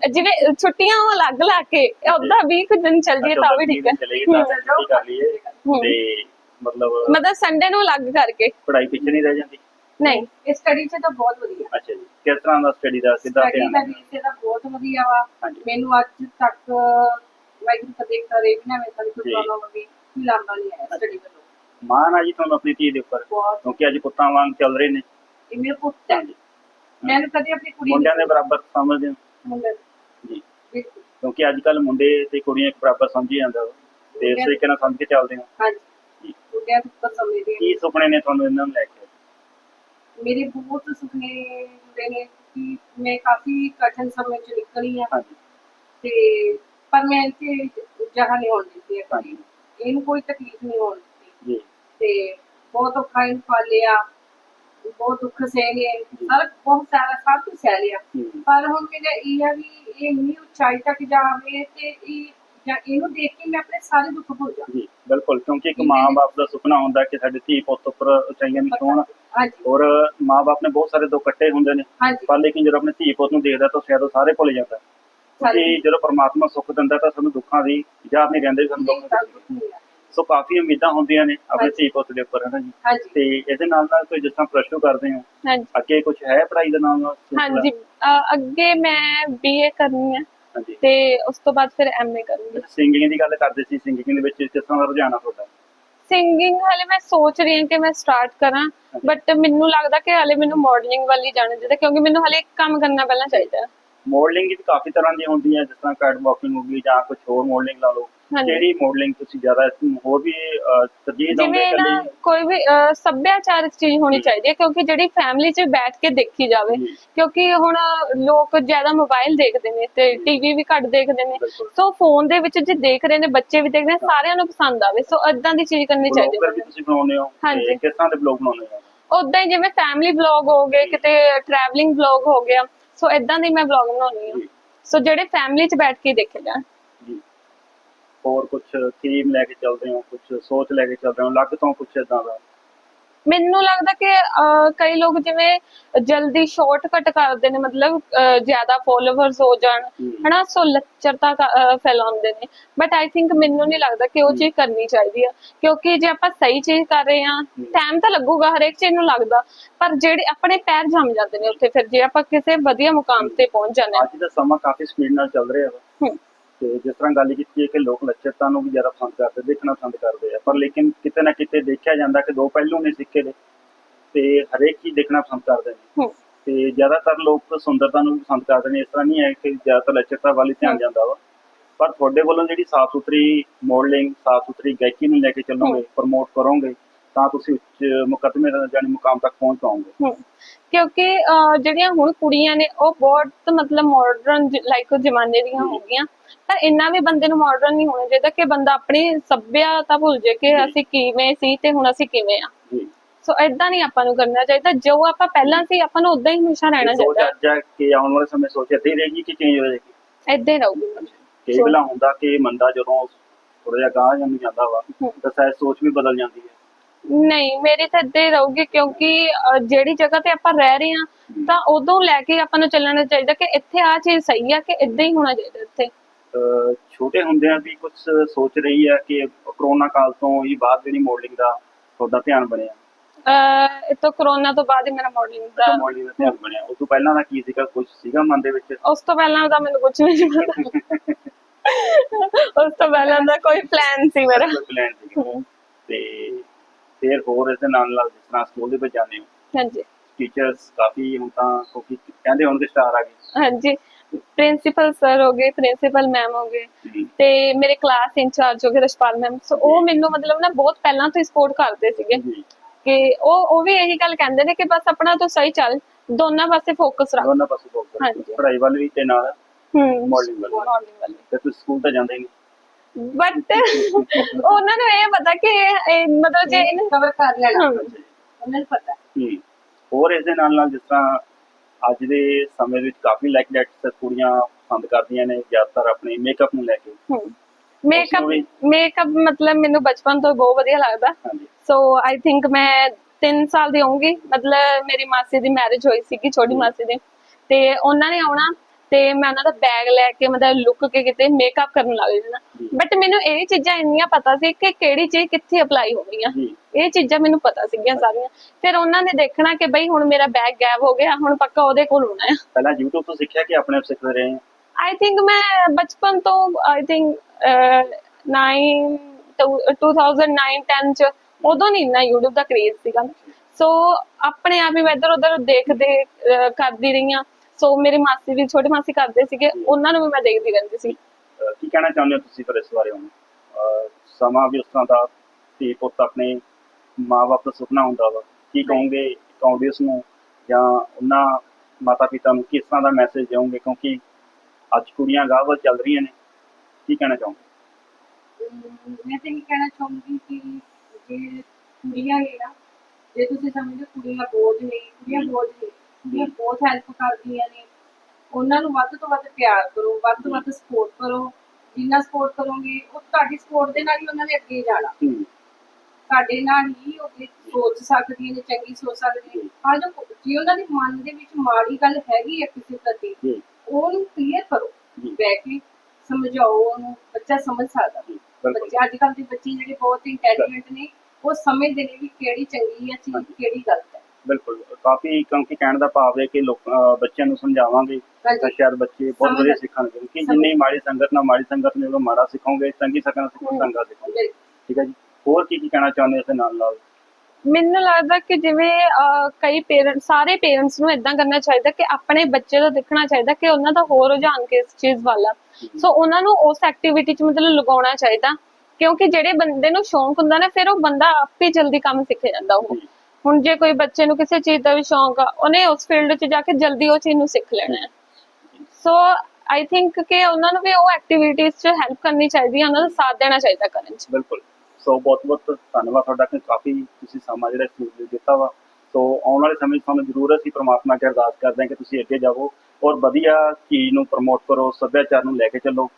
ਜਿਵੇਂ ਛੁੱਟੀਆਂ ਉਹ ਅਲੱਗ ਲਾ ਕੇ ਉਦਾਂ 20 ਕੁ ਦਿਨ ਚੱਲ ਜੀਏ ਤਾਂ ਵੀ ਠੀਕ ਹੈ। ਚਲੇ ਗਏ ਤਾਂ ਛੁੱਟੀ ਕਰ ਲਈਏ ਹਮ। ਤੇ ਮਤਲਬ ਮਤਲਬ ਸੰਡੇ ਨੂੰ ਅਲੱਗ ਕਰਕੇ। ਪੜ੍ਹਾਈ ਪਿੱਛੇ ਨਹੀਂ ਰਹਿ ਜਾਂਦੀ। ਨਹੀਂ ਇਹ ਸਟੱਡੀ 'ਚ ਤਾਂ ਬਹੁਤ ਵਧੀਆ। ਅੱਛਾ ਜੀ ਕਿਸ ਤਰ੍ਹਾਂ ਦਾ ਸਟੱਡੀ ਦਾ ਸਿੱਧਾ ਸਟੱਡੀ ਧਿਆਨ? ਦਾ ਹੈ? ਵੀ ਇਸੇ ਦਾ ਬਹੁਤ ਵਧੀਆ ਵਾ। ਹਾਂਜੀ। ਮੈਨੂੰ ਅੱਜ ਤੱਕ ਵਾਹਿਗੁਰੂ ਕਦੇ ਕਰੇ ਵੀ ਨਾ ਮੇਰੇ ਕੋਲ ਕੋਈ ਜੀ। ਪ੍ਰੋਬਲਮ ਵੀ ਲਾਂਦਾ ਨਹੀਂ ਆਇਆ ਸਟੱਡੀ ਵੱਲੋਂ। ਮਾਣ ਆ ਜੀ ਤੁਹਾਨੂੰ ਆਪਣੀ ਧੀ ਦੇ ਉੱਪਰ ਬਹੁਤ। ਕਿਉਂਕਿ ਅੱਜ ਪੁੱਤਾਂ ਵਾਂਗ ਚੱਲ ਰਹੇ ਨੇ। ਇਹ ਮੇਰੇ ਪੁੱਤ ਹੈ। ਹਾਂਜੀ। ਮੈਨੂੰ ਕਦੇ ਆਪਣੀ ਕੁੜੀ ਮੁੰਡਿਆਂ ਦੇ ਬਰਾਬਰ ਸਮਝਦੇ ਹੋ? ਮੁੰਡੇ ਨੂੰ। ਜੀ। ਬਿਲਕੁਲ। ਕਿਉਂਕਿ ਅੱਜ ਕੱਲ ਮੁੰਡੇ ਤੇ ਕੁੜੀਆਂ ਇੱਕ ਬਰਾਬਰ ਸਮਝੀ ਜਾਂਦਾ ਵਾ। ਤੇ ਇਸ ਤਰੀਕੇ ਨਾਲ ਸਮਝ ਕੇ ਚੱਲਦੇ ਹੋ। ਹਾਂਜੀ। ਜੀ। ਮੁੰਡਿਆਂ ਤੋਂ ਉੱਪਰ ਸਮਝਦੇ ਆ। ਕੀ ਸੁਪਨੇ ਨੇ ਤੁਹਾਨੂੰ ਇਹਨਾਂ ਨੂੰ ਲੈ ਕੇ? ਮੇਰੇ ਬਹੁਤ ਸੁਪਨੇ ਹੁੰਦੇ ਨੇ ਕਿ ਮੈਂ ਕਾਫੀ ਕਠਿਨ ਸਮੇਂ ਚ ਨਿਕਲੀ ਆ। ਤੇ ਪਰ ਮੈਂ ਇੱਥੇ ਜਗ੍ਹਾ ਨਹੀਂ ਹੋਣ ਦਿੱਤੀ ਹੈ ਇਹਨੂੰ ਕੋਈ ਤਕਲੀਫ ਨਹੀਂ ਹੋਣ ਦਿੱਤੀ। ਜੀ। ਤੇ ਬਹੁਤ ਔਖਾ ਇਹਨੂੰ ਪਾਲਿਆ ਬਹੁਤ ਦੁੱਖ ਸਹਿ ਲਿਆ ਹਰ ਬਹੁਤ ਸਾਰਾ ਸਭ ਕੁਝ ਸਹਿ ਲਿਆ। ਹਮ। ਪਰ ਹੁਣ ਮੇਰਾ ਇਹ ਆ ਵੀ ਇਹ ਇੰਨੀ ਉਚਾਈ ਤੱਕ ਜਾਵੇ ਤੇ ਇਹ ਜਾਂ ਇਹਨੂੰ ਦੇਖ ਕੇ ਮੈਂ ਆਪਣੇ ਸਾਰੇ ਦੁੱਖ ਭੁੱਲ ਜਾ ਜੀ ਬਿਲਕੁਲ। ਕਿਉਂਕਿ ਇੱਕ ਮਾਂ-ਬਾਪ ਦਾ ਸੁਪਨਾ ਹੁੰਦਾ ਕਿ ਸਾਡੇ ਧੀ ਪੁੱਤ ਉੱਪਰ ਉਚਾਈਆਂ ਵੀ ਛੋਣ ਹਾਂਜੀ। ਔਰ ਮਾਂ-ਬਾਪ ਨੇ ਬਹੁਤ ਸਾਰੇ ਦੁੱਖ ਕੱਟੇ ਹੁੰਦੇ ਨੇ। ਹਾਂਜੀ। ਪਰ ਲੇਕਿਨ ਜਦੋਂ ਆਪਣੇ ਧੀ ਪੁੱਤ ਨੂੰ ਦੇਖਦਾ ਤਾਂ ਸ਼ਾਇਦ ਉਹ ਸਾਰੇ ਭੁੱਲ ਜਾਂਦਾ ਕਿਉਂਕਿ ਹਾਂਜੀ। ਜਦੋਂ ਪਰਮਾਤਮਾ ਸੁੱਖ ਦਿੰਦਾ ਤਾਂ ਸਾਨੂੰ ਦੁੱਖਾਂ ਦੀ ਯਾਦ ਨਹੀਂ ਰਹਿੰਦੇ ਸਾਨੂੰ ਦੁੱਖ ਆ। ਸੋ ਕਾਫੀ ਉਮੀਦਾਂ ਹੁੰਦੀਆਂ ਨੇ ਆਪਣੇ ਹਾਂਜੀ। ਧੀ ਪੁੱਤ ਦੇ ਉੱਪਰ ਜੀ? ਹਾਂਜੀ। ਤੇ ਇਹਦੇ ਨਾਲ ਨਾਲ ਕੋਈ ਜਿਸ ਤਰ੍ਹਾਂ ਟੂ ਕਰਦੇ ਹੋ ਹਾਂਜੀ। ਅੱਗੇ ਕੁਝ ਹੈ ਪੜ੍ਹਾਈ ਦੇ ਨਾਲ ਨਾਲ? ਸਿਲਸਿਲਾ? ਹਾਂਜੀ ਅੱਗੇ ਮੈਂ ਬੀਏ ਕਰਨੀ ਹੈ ਹਾਂਜੀ। ਤੇ ਉਸ ਤੋਂ ਬਾਅਦ ਫਿਰ ਐਮਏ ਕਰੂੰਗੀ। ਸਿੰਗਿੰਗ ਦੀ ਗੱਲ ਕਰਦੇ ਸੀ ਸਿੰਗਿੰਗ ਦੇ ਵਿੱਚ ਕਿਸ ਤਰ੍ਹਾਂ ਦਾ ਰੁਝਾਨ ਆ ਤੁਹਾਡਾ? ਸਿੰਗਿੰਗ ਹਲੇ ਮੈਂ ਸੋਚ ਰਹੀ ਹਾਂ ਕਿ ਮੈਂ ਸਟਾਰਟ ਕਰਾਂ ਬਟ ਮੈਨੂੰ ਲੱਗਦਾ ਕਿ ਹਲੇ ਮੈਨੂੰ ਮਾਡਲਿੰਗ ਵੱਲ ਹੀ ਜਾਣਾ ਚਾਹੀਦਾ, ਕਿਉਂਕਿ ਮੈਨੂੰ ਹਲੇ ਇੱਕ ਕੰਮ ਕਰਨਾ ਪਹਿਲਾਂ ਚਾਹੀਦਾ। ਹੈ ਮਾਡਲਿੰਗ ਵੀ ਕਾਫੀ ਤਰ੍ਹਾਂ ਦੀ ਹੁੰਦੀ ਹੈ ਜਿਸ ਤਰ੍ਹਾਂ ਕੈਟ ਵਾਕਿੰਗ ਹੋ ਗਈ ਜਾਂ ਕੁਝ ਹੋਰ ਮਾਡਲਿੰਗ ਲਾ ਲਓ। ਕਿਹੜੀ ਮਾਡਲਿੰਗ ਤੁਸੀਂ ਜ਼ਿਆਦਾ ਹੋਰ ਵੀ ਤਰਜੀਹ ਦਿੰਦੇ ਜਿਵੇਂ ਨਾ ਕੋਈ ਵੀ ਸੱਭਿਆਚਾਰਕ ਚੀਜ਼ ਹੋਣੀ ਚਾਹੀਦੀ ਹੈ ਕਿਉਂਕਿ ਜਿਹੜੀ ਫੈਮਿਲੀ 'ਚ ਬੈਠ ਕੇ ਦੇਖੀ ਜਾਵੇ। ਕਿਉਂਕਿ ਹੁਣ ਲੋਕ ਜ਼ਿਆਦਾ ਮੋਬਾਈਲ ਦੇਖਦੇ ਨੇ ਤੇ ਟੀਵੀ ਵੀ ਘੱਟ ਦੇਖਦੇ ਨੇ। ਸੋ ਫੋਨ ਦੇ ਵਿੱਚ ਜੇ ਦੇਖ ਰਹੇ ਨੇ ਬੱਚੇ ਵੀ ਦੇਖਦੇ ਨੇ ਸਾਰਿਆਂ ਨੂੰ ਪਸੰਦ ਆਵੇ। ਸੋ ਇਦਾਂ ਦੀ ਚੀਜ਼ ਕਰਨੀ ਚਾਹੀਦੀ ਹੈ। ਤੁਸੀਂ ਬਣਾਉਂਦੇ ਹੋ ਹਾਂਜੀ। ਕਿਸ ਤਰ੍ਹਾਂ ਦੇ ਬਲੌਗ ਬਣਾਉਂਦੇ ਹੋ? ਉਦਾਂ ਹੀ ਜਿਵੇਂ ਫੈਮਿਲੀ ਵਲੌਗ ਹੋ ਗਏ ਕਿਤੇ ਟਰੈਵਲਿੰਗ ਵਲੌਗ ਹੋ ਗਿਆ। ਸੋ ਇਦਾਂ ਦੀ ਮੈਂ ਵਲੌਗ ਬਣਾਉਣੀ ਜੀ। ਸੋ ਜਿਹੜੇ ਫੈਮਿਲੀ 'ਚ ਬੈਠ ਕੇ ਦੇਖੇ ਜਾਣ। ਹੋਰ ਕੁਝ ਥੀਮ ਲੈ ਕੇ ਚੱਲਦੇ ਹੋ ਕੁਝ ਸੋਚ ਲੈ ਕੇ ਚੱਲਦੇ ਹੋ ਅਲੱਗ ਤੋਂ ਕੁਝ ਇਦਾਂ ਦਾ? ਮੈਨੂੰ ਲੱਗਦਾ ਕਿ ਕਈ ਲੋਕ ਜਿਵੇਂ ਜਲਦੀ ਸ਼ਾਰਟਕਟ ਕਰਦੇ ਨੇ ਮਤਲਬ ਜ਼ਿਆਦਾ ਫੋਲੋਵਰਸ ਹੋ ਜਾਣ। ਹਨਾ ਸੋ ਲੱਚਰਤਾ ਫੈਲਾਉਂਦੇ ਨੇ। ਬਟ ਆਈ ਥਿੰਕ ਮੈਨੂੰ ਨਹੀਂ ਲੱਗਦਾ ਕਿ ਉਹ ਚੀਜ਼ ਕਰਨੀ ਚਾਹੀਦੀ ਆ ਕਿਉਂਕਿ ਜੇ ਆਪਾਂ ਸਹੀ ਚੀਜ਼ ਕਰ ਰਹੇ ਹਾਂ ਟਾਈਮ ਤਾਂ ਲੱਗੂਗਾ ਹਰੇਕ ਚੀਜ਼ ਨੂੰ ਲੱਗਦਾ ਪਰ ਜਿਹੜੇ ਆਪਣੇ ਪੈਰ ਜੰਮ ਜਾਂਦੇ ਨੇ ਉੱਥੇ ਫਿਰ ਜੇ ਆਪਾਂ ਕਿਸੇ ਵਧੀਆ ਮੁਕਾਮ ਤੇ ਪਹੁੰਚ ਜਾਂਦੇ ਅੱਜ ਦਾ ਸਮਾਂ ਕਾਫੀ ਸਪੀਡ ਨਾਲ ਚੱਲ ਰਿਹਾ ਹੈ। ਤੇ ਜਿਸ ਤਰ੍ਹਾਂ ਗੱਲ ਕੀਤੀ ਹੈ ਕਿ ਲੋਕ ਲੱਚਰਤਾ ਨੂੰ ਵੀ ਜ਼ਿਆਦਾ ਪਸੰਦ ਕਰਦੇ ਦੇਖਣਾ ਪਸੰਦ ਕਰਦੇ ਆ। ਪਰ ਲੇਕਿਨ ਕਿਤੇ ਨਾ ਕਿਤੇ ਦੇਖਿਆ ਜਾਂਦਾ ਕਿ ਦੋ ਪਹਿਲੂ ਨੇ ਸਿੱਕੇ ਦੇ ਤੇ ਹਰੇਕ ਚੀਜ਼ ਦੇਖਣਾ ਪਸੰਦ ਕਰਦੇ ਨੇ। ਤੇ ਜ਼ਿਆਦਾਤਰ ਲੋਕ ਸੁੰਦਰਤਾ ਨੂੰ ਪਸੰਦ ਕਰਦੇ ਨੇ। ਇਸ ਤਰ੍ਹਾਂ ਨਹੀਂ ਹੈ ਕਿ ਜ਼ਿਆਦਾਤਰ ਲੱਚਰਤਾ ਵੱਲ ਧਿਆਨ ਜਾਂਦਾ ਵਾ। ਪਰ ਤੁਹਾਡੇ ਵੱਲੋਂ ਜਿਹੜੀ ਸਾਫ਼ ਸੁਥਰੀ ਮਾਡਲਿੰਗ ਸਾਫ਼ ਸੁਥਰੀ ਗਾਇਕੀ ਨੂੰ ਲੈ ਕੇ ਚੱਲੋਗੇ ਪ੍ਰਮੋਟ ਕਰੋਗੇ ਤਾਂ ਤੁਸੀਂ ਉੱਚ ਮੁਕੱਦਮੇ ਦਾ ਜਾਨੀ ਮੁਕਾਮ ਤੱਕ ਪਹੁੰਚ ਪਾਓਗੇ। ਕਿਉਂਕਿ ਜਿਹੜੀਆਂ ਹੁਣ ਕੁੜੀਆਂ ਨੇ ਉਹ ਬਹੁਤ ਮਤਲਬ ਮਾਡਰਨ ਲਾਈਕ ਜ਼ਮਾਨੇ ਦੀਆਂ ਹੋ। ਗਈਆਂ ਪਰ ਇੰਨਾ ਵੀ ਬੰਦੇ ਨੂੰ ਮਾਡਰਨ ਨਹੀਂ ਹੋਣਾ ਚਾਹੀਦਾ ਕਿ ਬੰਦਾ ਆਪਣੀ ਸੱਭਿਆਤਾ ਭੁੱਲ ਜੇ ਕਿ ਅਸੀਂ ਕਿਵੇਂ ਸੀ ਤੇ ਹੁਣ ਅਸੀਂ ਕਿਵੇਂ ਆ। ਜੀ। ਸੋ ਇਦਾਂ ਨਹੀਂ ਆਪਾਂ ਨੂੰ ਕਰਨਾ ਚਾਹੀਦਾ। ਜੋ ਆਪਾਂ ਪਹਿਲਾਂ ਸੀ ਆਪਾਂ ਨੂੰ ਉਦਾਂ ਹੀ ਹਮੇਸ਼ਾ ਰਹਿਣਾ ਸੋਚ ਚਾਹੀਦਾ। ਹੈ ਕਿ ਆਉਣ ਵਾਲੇ ਸਮੇਂ ਸੋਚ ਹੀ ਰਹੇਗੀ ਕਿ ਚੇਂਜ ਹੋ ਜਾਏਗੀ? ਇਦਾਂ ਹੀ ਰਹੂਗੀ ਕਈ ਵੇਲਾ ਹੁੰਦਾ ਕਿ ਬੰਦਾ ਜਦੋਂ ਥੋੜਾ ਜਿਹਾ ਗਾਂਹ ਨੂੰ ਜਾਂਦਾ ਵਾ। ਤਾਂ ਸ਼ਾਇਦ ਸੋਚ ਵੀ ਬਦਲ ਜਾਂਦੀ ਹੈ। ਨਹੀਂ ਮੇਰੀ ਤਾਂ ਇਦਾਂ ਹੀ ਰਹੂਗੀ ਕਿਉਂਕਿ ਅਹ, ਜਿਹੜੀ ਜਗ੍ਹਾ ਤੇ ਆਪਾਂ ਰਹਿ ਰਹੇ ਹਾਂ ਤਾਂ ਉਦੋਂ ਲੈ ਕੇ ਆਪਾਂ ਨੂੰ ਚੱਲਣਾ ਚਾਹੀਦਾ ਕਿ ਇੱਥੇ ਆ ਚੀਜ਼ ਸਹੀ ਆ ਕਿ ਇਦਾਂ ਹੀ ਹੋਣਾ ਚਾਹੀਦਾ ਇੱਥੇ। ਅਹ ਛੋਟੇ ਹੁੰਦਿਆਂ ਵੀ ਕੁਝ ਸੋਚ ਰਹੀ ਹੈ ਕਿ ਕਰੋਨਾ ਕਾਲ ਤੋਂ ਹੀ ਬਾਅਦ ਜਿਹੜੀ ਮਾਡਲਿੰਗ ਦਾ ਤੁਹਾਡਾ ਧਿਆਨ ਬਣਿਆ? ਅਹ, ਇਹ ਤੋਂ ਕਰੋਨਾ ਤੋਂ ਬਾਅਦ ਹੀ ਮੇਰਾ ਮਾਡਲਿੰਗ ਦਾ ਮਾਡਲਿੰਗ ਦਾ ਧਿਆਨ ਬਣਿਆ। ਉਸ ਤੋਂ ਪਹਿਲਾਂ ਦਾ ਕੀ ਸੀਗਾ? ਕੁਝ ਸੀਗਾ ਮਨ ਦੇ ਵਿੱਚ? ਉਸ ਤੋਂ ਪਹਿਲਾਂ ਦਾ ਮੈਨੂੰ ਕੁਝ ਨਹੀਂ ਪਤਾ। ਉਸ ਤੋਂ ਪਹਿਲਾਂ ਦਾ ਕੋਈ ਪਲਾਨ ਸੀ ਮੇਰਾ। ਪਲਾਨ ਸੀਗਾ ਤੇ ਫਿਰ ਹੋਰ ਇਸ ਦੇ ਨਾਲ ਨਾਲ ਜਿਸ ਤਰ੍ਹਾਂ ਸਕੂਲ ਦੇ ਵਿੱਚ ਜਾਂਦੇ ਹੋ। ਹਾਂਜੀ। ਟੀਚਰਸ ਕਾਫੀ ਹੁਣ ਤਾਂ ਕਿਉਂਕਿ ਕਹਿੰਦੇ ਹੁਣ ਕਿ ਸਟਾਰ ਆ ਗਏ। ਹਾਂਜੀ। ਪ੍ਰਿੰਸੀਪਲ ਸਰ ਹੋ ਗਏ ਪ੍ਰਿੰਸੀਪਲ ਮੈਮ ਹੋ ਗਏ ਤੇ ਮੇਰੇ ਕਲਾਸ ਇੰਚਾਰਜ ਹੋ ਗਏ ਰਸ਼ਪਾਲ ਮੈਮ ਸੋ ਉਹ ਮੈਨੂੰ ਮਤਲਬ ਨਾ ਬਹੁਤ ਪਹਿਲਾਂ ਤੋਂ ਸਪੋਰਟ ਕਰਦੇ ਸੀਗੇ। ਕਿ ਉਹ ਉਹ ਵੀ ਇਹੀ ਗੱਲ ਕਹਿੰਦੇ ਨੇ ਕਿ ਬਸ ਆਪਣਾ ਤੂੰ ਸਹੀ ਚੱਲ ਦੋਨਾਂ ਪਾਸੇ ਫੋਕਸ ਰੱਖ। ਦੋਨਾਂ ਪਾਸੇ ਫੋਕਸ ਹਾਂਜੀ। ਪੜ੍ਹਾਈ ਵੱਲ ਵੀ ਤੇ ਨਾਲ ਹੂੰ। ਮਾਡਲਿੰਗ ਵੱਲ ਤੇ ਤੁਸੀਂ ਸਕੂਲ ਤਾਂ ਜਾਂਦੇ ਨਹੀਂ। ਬਟ ਉਹਨਾਂ ਨੂੰ ਇਹ ਪਤਾ ਕਿ ਇਹ- ਮਤਲਬ ਜੇ ਇਹਨੇ ਕਵਰ ਕਰ ਲੈਣਾ ਹਮ। ਉਹਨਾਂ ਨੂੰ ਪਤਾ। ਹੂੰ ਹੋਰ ਇਸ ਦੇ ਨਾਲ ਨਾਲ ਜਿਸ ਤਰ੍ਹਾਂ ਅੱਜ ਦੇ ਸਮੇਂ ਵਿੱਚ ਕਾਫੀ ਲਾਈਕ ਡੈਟ ਕੁੜੀਆਂ ਪਸੰਦ ਕਰਦੀਆਂ ਨੇ ਜ਼ਿਆਦਾਤਰ ਆਪਣੇ ਮੇਕਅਪ ਨੂੰ ਲੈ ਕੇ। ਮੇਕਅਪ ਵੀ- ਮੇਕਅਪ ਮਤਲਬ ਮੈਨੂੰ ਬਚਪਨ ਤੋਂ ਬਹੁਤ ਵਧੀਆ ਲੱਗਦਾ। ਹਾਂਜੀ। ਸੋ ਆਈ ਥਿੰਕ ਮੈਂ 3 ਸਾਲ ਦੀ ਹੋਊਂਗੀ। ਮਤਲਬ ਮੇਰੀ ਮਾਸੀ ਦੀ ਮੈਰਿਜ ਹੋਈ ਸੀਗੀ ਛੋਟੀ ਮਾਸੀ ਦੀ। ਤੇ ਉਹਨਾਂ ਨੇ ਆਉਣਾ ਤੇ ਮੈਂ ਉਹਨਾਂ ਦਾ ਬੈਗ ਲੈ ਕੇ ਮਤਲਬ ਲੁੱਕ ਕੇ ਕਿਤੇ ਮੇਕਅਪ ਕਰਨ ਲੱਗ ਜਾਣਾ ਬਟ ਮੈਨੂੰ ਇਹ ਚੀਜ਼ਾਂ ਇੰਨੀਆਂ ਪਤਾ ਸੀ ਕਿ ਕਿਹੜੀ ਚੀਜ਼ ਕਿੱਥੇ ਅਪਲਾਈ ਹੋਣੀ ਆ ਇਹ ਚੀਜ਼ਾਂ ਮੈਨੂੰ ਪਤਾ ਸੀਗੀਆਂ ਸਾਰੀਆਂ। ਫਿਰ ਉਹਨਾਂ ਨੇ ਦੇਖਣਾ ਕਿ ਬਈ ਹੁਣ ਮੇਰਾ ਬੈਗ ਗਾਇਬ ਹੋ ਗਿਆ ਹੁਣ ਪੱਕਾ ਉਹਦੇ ਕੋਲ ਹੋਣਾ ਆ ਪਹਿਲਾਂ YouTube ਤੋਂ ਸਿੱਖਿਆ ਕਿ ਆਪਣੇ ਆਪ ਸਿੱਖਦੇ ਰਹੇ ਹਾਂ? ਆਈ ਥਿੰਕ ਮੈਂ ਬਚਪਨ ਤੋਂ ਆਈ ਥਿੰਕ 9 2009 10 ਚ ਉਦੋਂ ਨਹੀਂ ਇੰਨਾ YouTube ਦਾ ਕ੍ਰੇਜ਼ ਸੀਗਾ। ਸੋ ਆਪਣੇ ਆਪ ਹੀ ਮੈਂ ਇੱਧਰ ਉੱਧਰ ਦੇਖਦੇ ਕਰਦੀ ਰਹੀ ਹਾਂ ਸੋ ਮੇਰੀ ਮਾਸੀ ਵੀ ਛੋਟੀ ਮਾਸੀ ਕਰਦੇ ਸੀਗੇ ਉਹਨਾਂ ਨੂੰ ਵੀ ਮੈਂ ਦੇਖਦੀ ਰਹਿੰਦੀ ਸੀ। ਅਹ ਕੀ ਕਹਿਣਾ ਚਾਹੁੰਦੇ ਹੋ ਤੁਸੀਂ ਫਿਰ ਇਸ ਬਾਰੇ ਹੁਣ? ਅਹ ਸਮਾਂ ਵੀ ਉਸ ਤਰ੍ਹਾਂ ਦਾ ਧੀ ਪੁੱਤ ਆਪਣੇ ਮਾਂ-ਬਾਪ ਦਾ ਸੁਪਨਾ ਹੁੰਦਾ ਵਾ। ਕੀ ਕਹੋਗੇ ਇੱਕ ਆਡੀਅנס ਨੂੰ ਜਾਂ ਉਹਨਾਂ ਮਾਤਾ-ਪਿਤਾ ਨੂੰ ਕਿਸ ਤਰ੍ਹਾਂ ਦਾ ਮੈਸੇਜ ਦਿਓਗੇ ਕਿਉਂਕਿ ਅੱਜ ਕੁੜੀਆਂ ਗਾਹ ਵੱਲ ਚੱਲ ਰਹੀਆਂ ਨੇ। ਕੀ ਕਹਿਣਾ ਚਾਹੋਗੇ? ਮੈਂ ਤਾਂ ਇਹ ਕਹਿਣਾ ਚਾਹੂੰਗੀ ਕਿ ਜੇ ਕੁੜੀਆਂ ਨੇ ਨਾ ਜੇ ਤੁਸੀਂ ਸਮਝੋ ਕੁੜੀਆਂ ਬੋਝ ਨੇ ਕੁੜੀਆਂ। ਬੋਝ ਨੇ ਕੁੜੀਆਂ ਬਹੁਤ ਹੈਲਪ ਕਰਦੀਆਂ ਨੇ। ਉਹਨਾਂ ਨੂੰ ਵੱਧ ਤੋਂ ਵੱਧ ਪਿਆਰ ਕਰੋ ਵੱਧ ਤੋਂ ਵੱਧ ਸਪੋਰਟ ਕਰੋ। ਜਿੰਨਾ ਸਪੋਰਟ ਕਰੋਗੇ ਉਹ ਤੁਹਾਡੀ ਸਪੋਰਟ ਦੇ ਨਾਲ ਹੀ ਉਹਨਾਂ ਨੇ ਅੱਗੇ ਜਾਣਾ। ਹੂੰ। ਤੁਹਾਡੇ ਨਾਲ ਹੀ ਉਹ ਸੋਚ ਸਕਦੀਆਂ ਨੇ ਚੰਗੀ ਸੋਚ ਸਕਦੀਆਂ ਨੇ। ਆ ਜੋ ਜੇ ਉਹਨਾਂ ਦੇ ਮਨ ਦੇ ਵਿੱਚ ਮਾੜੀ ਗੱਲ ਹੈਗੀ ਹੈ ਕਿਸੇ ਪ੍ਰਤੀ ਉਹਨੂੰ ਕਲੀਅਰ ਕਰੋ। ਬਹਿ ਕੇ ਸਮਝਾਓ ਉਹਨੂੰ ਬੱਚਾ ਸਮਝ ਸਕਦਾ। ਬੱਚੇ ਅੱਜ ਕੱਲ੍ਹ ਦੇ ਬੱਚੇ ਜਿਹੜੇ ਬਹੁਤ ਇੰਟੈਲੀਜੈਂਟ ਨੇ ਉਹ ਸਮਝਦੇ ਨੇ ਵੀ ਕਿਹੜੀ ਚੰਗੀ ਹੈ ਚੀਜ਼। ਕਿਹੜੀ ਗਲਤ ਹੈ। ਬਿਲਕੁਲ ਕਾਫੀ ਕਿਉਂਕਿ ਕਹਿਣ ਦਾ ਭਾਵ ਹੈ ਕਿ ਲੋਕ ਬੱਚਿਆਂ ਨੂੰ ਸਮਝਾਵਾਂਗੇ ਤਾਂ। ਸ਼ਾਇਦ ਬੱਚੇ ਬਹੁਤ ਵਧੀਆ ਸਿੱਖਣਗੇ ਕਿ। ਜਿੰਨੀ ਮਾੜੀ ਸੰਗਤ ਨਾਲ ਮਾੜੀ ਸੰਗਤ ਨੂੰ ਮਾੜਾ ਸਿੱਖੋਗੇ ਚੰਗੀ ਸੰਗਤ ਨਾਲ। ਚੰਗਾ ਸਿੱਖੋਗੇ। ਠੀਕ ਹੈ ਜੀ ਹੋਰ ਕੀ ਕੀ ਕਹਿਣਾ ਚਾਹੁੰਦੇ ਹੋ ਇਸ ਨਾਲ ਨਾਲ ਮੈਨੂੰ ਲੱਗਦਾ ਕਿ ਜਿਵੇਂ ਕਈ ਪੇਰੈਂਟਸ ਸਾਰੇ ਪੇਰੈਂਟਸ ਨੂੰ ਇਦਾਂ ਕਰਨਾ ਚਾਹੀਦਾ ਕਿ ਆਪਣੇ ਬੱਚੇ ਦਾ ਦੇਖਣਾ ਚਾਹੀਦਾ ਕਿ ਉਹਨਾਂ ਦਾ ਹੋਰ ਰੁਝਾਨ ਕਿਸ ਚੀਜ਼ ਵੱਲ ਆ ਸੋ ਉਹਨਾਂ ਨੂੰ ਉਸ ਐਕਟੀਵਿਟੀ 'ਚ ਮਤਲਬ ਲਗਾਉਣਾ ਚਾਹੀਦਾ ਕਿਉਂਕਿ ਜਿਹੜੇ ਬੰਦੇ ਨੂੰ ਸ਼ੌਂਕ ਹੁੰਦਾ ਨਾ ਫਿਰ ਉਹ ਬੰਦਾ ਆਪੇ ਜਲਦੀ ਕੰਮ ਸਿੱਖ ਜਾਂਦਾ ਉਹ। ਹੁਣ ਜੇ ਕੋਈ ਬੱਚੇ ਨੂੰ ਕਿਸੇ ਚੀਜ਼ ਦਾ ਵੀ ਸ਼ੌਂਕ ਆ, ਉਹਨੇ ਉਸ ਫੀਲਡ 'ਚ ਜਾ ਕੇ ਜਲਦੀ ਉਹ ਚੀਜ਼ ਨੂੰ ਸਿੱਖ ਲੈਣਾ ਹੈ। ਸੋ ਆਈ ਥਿੰਕ ਕਿ ਉਹਨਾਂ ਨੂੰ ਵੀ ਉਹ ਐਕਟੀਵਿਟੀਜ਼ 'ਚ ਹੈਲਪ ਕਰਨੀ ਚਾਹੀਦੀ ਹੈ ਉਹਨਾਂ ਦਾ ਸਾਥ ਦੇਣਾ ਚਾਹੀਦਾ ਕਰਨ 'ਚ। ਬਿਲਕੁਲ। ਸੋ ਬਹੁਤ ਬਹੁਤ ਧੰਨਵਾਦ ਤੁਹਾਡਾ ਕਿ ਕਾਫੀ ਤੁਸੀਂ ਸਮਾਂ ਜਿਹੜਾ ਇਸ ਦਿੱਤਾ ਵਾ। ਸੋ ਆਉਣ ਵਾਲੇ ਸਮੇਂ 'ਚ ਤੁਹਾਨੂੰ ਜ਼ਰੂਰ ਅਸੀਂ ਪ੍ਰਮਾਤਮਾ ਅੱਗੇ ਅਰਦਾਸ ਕਰਦੇ ਹਾਂ ਕਿ ਤੁਸੀਂ ਅੱਗੇ ਜਾਵੋ ਔਰ ਵਧੀਆ ਚੀਜ਼ ਨੂੰ ਪ੍ਰਮੋਟ ਕਰੋ, ਸੱਭਿਆਚਾਰ ਨੂੰ ਲੈ ਕੇ ਚੱਲੋ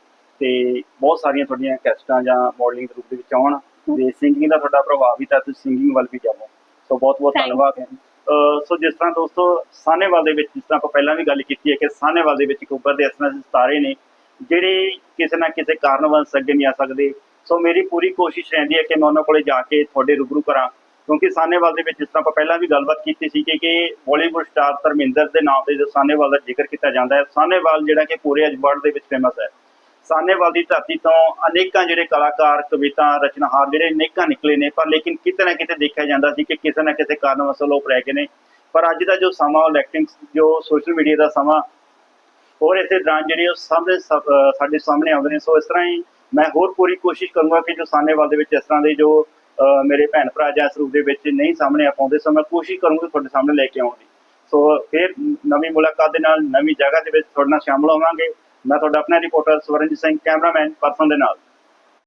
ਤੇ ਬਹੁਤ ਸਾਰੀਆਂ ਤੁਹਾਡੀਆਂ ਕੈਸਟਾਂ ਜਾਂ ਮਾਡਲਿੰਗ ਦੇ ਰੂਪ ਦੇ ਵਿੱਚ ਆਉਣ ਤੇ ਸਿੰਗਿੰਗ ਦਾ ਤੁਹਾਡਾ ਪ੍ਰਭਾਵ ਵੀ ਤਾਂ ਤੁਸੀਂ ਸਿੰਗਿੰਗ ਵੱਲ ਵੀ ਜਾਵੋ। ਸੋ ਬਹੁਤ ਬਹੁਤ Thank. ਧੰਨਵਾਦ। ਸੋ ਜਿਸ ਤਰ੍ਹਾਂ ਦੋਸਤੋ ਸਾਹਨੇਵਾਲ ਦੇ ਵਿੱਚ ਜਿਸ ਤਰ੍ਹਾਂ ਆਪਾਂ ਪਹਿਲਾਂ ਵੀ ਗੱਲ ਕੀਤੀ ਹੈ ਕਿ ਸਾਹਨੇਵਾਲ ਦੇ ਵਿੱਚ ਤਰ੍ਹਾਂ ਦੇ ਸਿਤਾਰੇ ਨੇ ਜਿਹੜੇ ਕਿਸੇ ਨਾ ਕਿਸੇ ਕਾਰਨਵੰਸ ਅੱਗੇ ਨਹੀਂ ਆ ਸਕਦੇ। ਸੋ ਮੇਰੀ ਪੂਰੀ ਕੋਸ਼ਿਸ਼ ਰਹਿੰਦੀ ਹੈ ਕਿ ਮੈਂ ਉਹਨਾਂ ਕੋਲੇ ਜਾ ਕੇ ਤੁਹਾਡੇ ਰੂਬਰੂ ਕਰਾਂ ਕਿਉਂਕਿ ਸਾਹਨੇਵਾਲ ਦੇ ਵਿੱਚ ਜਿਸ ਤਰ੍ਹਾਂ ਆਪਾਂ ਪਹਿਲਾਂ ਵੀ ਗੱਲਬਾਤ ਕੀਤੀ ਸੀ ਕਿ ਕਿ ਬਾਲੀਵੁੱਡ ਸਟਾਰ ਧਰਮਿੰਦਰ ਦੇ ਨਾਮ ਤੇ ਜੋ ਸਾਹਨੇਵਾਲ ਦਾ ਜ਼ਿਕਰ ਕੀਤਾ ਜਾਂਦਾ ਹੈ। ਸਾਹਨੇਵਾਲ ਜਿਹੜਾ ਕਿ ਪੂਰੇ ਅੱਜ ਵਰਲਡ ਦੇ ਵਿੱਚ ਫੇਮਸ ਹੈ। ਸਾਨੇਵਾਲ ਦੀ ਧਰਤੀ ਤੋਂ ਅਨੇਕਾਂ ਜਿਹੜੇ ਕਲਾਕਾਰ, ਕਵਿਤਾ, ਰਚਨਾਹਾਰ ਜਿਹੜੇ ਅਨੇਕਾਂ ਨਿਕਲੇ ਨੇ, ਪਰ ਲੇਕਿਨ ਕਿਤੇ ਨਾ ਕਿਤੇ ਦੇਖਿਆ ਜਾਂਦਾ ਸੀ ਕਿ ਕਿਸੇ ਨਾ ਕਿਸੇ ਕਾਰਨ ਵਸੋਂ ਲੋਪ ਰਹਿ ਗਏ ਨੇ। ਪਰ ਅੱਜ ਦਾ ਜੋ ਸਮਾਂ, ਉਹ ਜੋ ਸੋਸ਼ਲ ਮੀਡੀਆ ਦਾ ਸਮਾਂ, ਹੋਰ ਇਸੇ ਦੌਰਾਨ ਜਿਹੜੇ ਉਹ ਸਾਹਮਣੇ ਸਾਡੇ ਸਾਹਮਣੇ ਆਉਂਦੇ ਨੇ। ਸੋ ਇਸ ਤਰ੍ਹਾਂ ਹੀ ਮੈਂ ਹੋਰ ਪੂਰੀ ਕੋਸ਼ਿਸ਼ ਕਰੂੰਗਾ ਕਿ ਜੋ ਸਾਨੇਵਾਲ ਦੇ ਵਿੱਚ ਇਸ ਤਰ੍ਹਾਂ ਦੇ ਜੋ ਮੇਰੇ ਭੈਣ ਭਰਾ ਜਾਂ ਇਸ ਰੂਪ ਦੇ ਵਿੱਚ ਨਹੀਂ ਸਾਹਮਣੇ ਆ ਪਾਉਂਦੇ, ਸੋ ਮੈਂ ਕੋਸ਼ਿਸ਼ ਕਰੂੰਗਾ ਤੁਹਾਡੇ ਸਾਹਮਣੇ ਲੈ ਕੇ ਆਉਣ ਦੀ। ਸੋ ਫਿਰ ਨਵੀਂ ਮੁਲਾਕਾਤ ਦੇ ਨਾਲ ਨਵੀਂ ਜਗ੍ਹਾ ਦੇ ਵਿੱਚ ਤੁਹਾਡੇ ਨਾਲ ਸ਼ਾਮਲ ਹੋਵਾਂਗੇ। ਮੈਂ ਤੁਹਾਡਾ ਆਪਣਾ reporter Swaranjit Singh cameraman person ਦੇ ਨਾਲ।